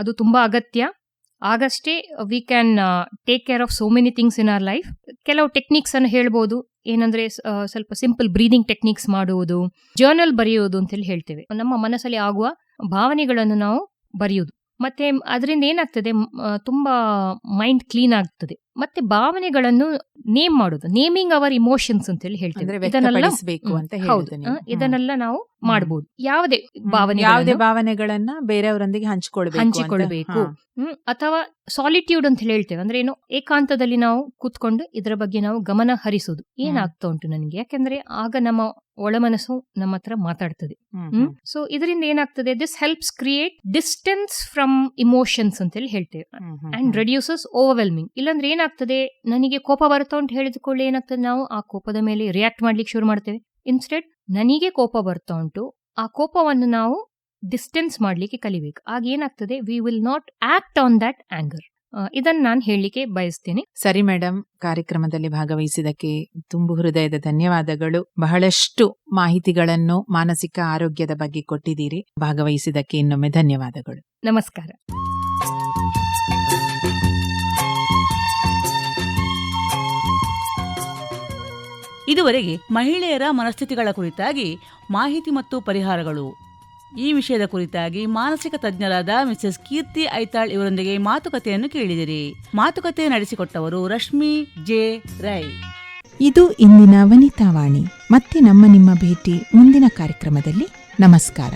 ಅದು ತುಂಬಾ ಅಗತ್ಯ. ಆಗಷ್ಟೇ we can take care of so many things in our life ಕೆಲವು techniques ಅನ್ನು ಹೇಳ್ಬೋದು. ಏನಂದ್ರೆ ಸ್ವಲ್ಪ ಸಿಂಪಲ್ ಬ್ರೀದಿಂಗ್ ಟೆಕ್ನಿಕ್ಸ್ ಮಾಡುವುದು ಜರ್ನಲ್ ಬರೆಯುವುದು ಅಂತೇಳಿ ಹೇಳ್ತೇವೆ. ನಮ್ಮ ಮನಸ್ಸಲ್ಲಿ ಆಗುವ ಭಾವನೆಗಳನ್ನು ನಾವು ಬರೆಯುವುದು. ಮತ್ತೆ ಅದರಿಂದ ಏನಾಗ್ತದೆ ತುಂಬಾ ಮೈಂಡ್ ಕ್ಲೀನ್ ಆಗ್ತದೆ. ಮತ್ತೆ ಭಾವನೆಗಳನ್ನು ನೇಮ್ ಮಾಡೋದು ನೇಮಿಂಗ್ ಅವರ್ ಇಮೋಷನ್ಸ್ ಅಂತ ಹೇಳಿ ಹೇಳ್ತೇವೆ ಇದನ್ನೆಲ್ಲ ನೀವು. ಮಾಡಬಹುದು ಯಾವುದೇ ಭಾವನೆ ಯಾವುದೇ ಭಾವನೆಗಳನ್ನ ಬೇರೆಯವರೊಂದಿಗೆ ಹಂಚಿಕೊಳ್ಬೇಕು. ಹಂಚಿಕೊಳ್ಬೇಕು. ಹ್ಮ್. ಅಥವಾ ಸಾಲಿಟ್ಯೂಡ್ ಅಂತ ಹೇಳಿ ಹೇಳ್ತೇವೆ. ಅಂದ್ರೆ ಏನು? ಏಕಾಂತದಲ್ಲಿ ನಾವು ಕೂತ್ಕೊಂಡು ಇದರ ಬಗ್ಗೆ ನಾವು ಗಮನ ಹರಿಸೋದು. ಏನಾಗ್ತಾ ಉಂಟು ನನಗೆ? ಯಾಕಂದ್ರೆ ಆಗ ನಮ್ಮ ಒಳಮನಸ್ಸು ನಮ್ಮ ಹತ್ರ ಮಾತಾಡ್ತದೆ. ಹ್ಮ್. ಸೊ ಇದರಿಂದ ಏನಾಗ್ತದೆ? This helps create distance from emotions ಅಂತ ಹೇಳಿ ಹೇಳ್ತೇವೆ ಅಂಡ್. ರೆಡ್ಯೂಸಸ್ ಓವರ್ವೆಲ್ಮಿಂಗ್ ಇಲ್ಲಾಂದ್ರೆ ಏನಾಗ್ತದೆ? ನನಗೆ ಕೋಪ ಬರ್ತಾ ಉಂಟು ಹೇಳಿದ್ಕೊಳ್ಳಿ ಏನಾಗ್ತದೆ? ನಾವು ಆ ಕೋಪದ ಮೇಲೆ ರಿಯಾಕ್ಟ್ ಮಾಡ್ಲಿಕ್ಕೆ ಶುರು ಮಾಡ್ತೇವೆ. ಇನ್ಸ್ಟೆಡ್ ನನಗೆ ಕೋಪ ಬರ್ತಾ ಉಂಟು. ಆ ಕೋಪವನ್ನು ನಾವು ಡಿಸ್ಟೆನ್ಸ್ ಮಾಡಲಿಕ್ಕೆ ಕಲಿಬೇಕು. ಆಗ ಏನಾಗ್ತದೆ? We will not act on that anger ಇದನ್ನು ನಾನು ಹೇಳಲಿಕ್ಕೆ ಬಯಸ್ತೇನೆ. ಸರಿ ಮೇಡಮ್ ಕಾರ್ಯಕ್ರಮದಲ್ಲಿ ಭಾಗವಹಿಸಿದಕ್ಕೆ ತುಂಬು ಹೃದಯದ ಧನ್ಯವಾದಗಳು. ಬಹಳಷ್ಟು ಮಾಹಿತಿಗಳನ್ನು ಮಾನಸಿಕ ಆರೋಗ್ಯದ ಬಗ್ಗೆ ಕೊಟ್ಟಿದ್ದೀರಿ. ಭಾಗವಹಿಸಿದಕ್ಕೆ ಇನ್ನೊಮ್ಮೆ ಧನ್ಯವಾದಗಳು. ನಮಸ್ಕಾರ. ಇದುವರೆಗೆ ಮಹಿಳೆಯರ ಮನಸ್ಥಿತಿಗಳ ಕುರಿತಾಗಿ ಮಾಹಿತಿ ಮತ್ತು ಪರಿಹಾರಗಳು. ಈ ವಿಷಯದ ಕುರಿತಾಗಿ ಮಾನಸಿಕ ತಜ್ಞರಾದ ಮಿಸಸ್ ಕೀರ್ತಿ ಐತಾಳ್ ಇವರೊಂದಿಗೆ ಮಾತುಕತೆಯನ್ನು ಕೇಳಿದಿರಿ. ಮಾತುಕತೆ ನಡೆಸಿಕೊಟ್ಟವರು ರಶ್ಮಿ ಜೆ ರೈ. ಇದು ಇಂದಿನ ವನಿತಾವಾಣಿ ಮತ್ತೆ ನಮ್ಮ ನಿಮ್ಮ ಭೇಟಿ ಮುಂದಿನ ಕಾರ್ಯಕ್ರಮದಲ್ಲಿ. ನಮಸ್ಕಾರ.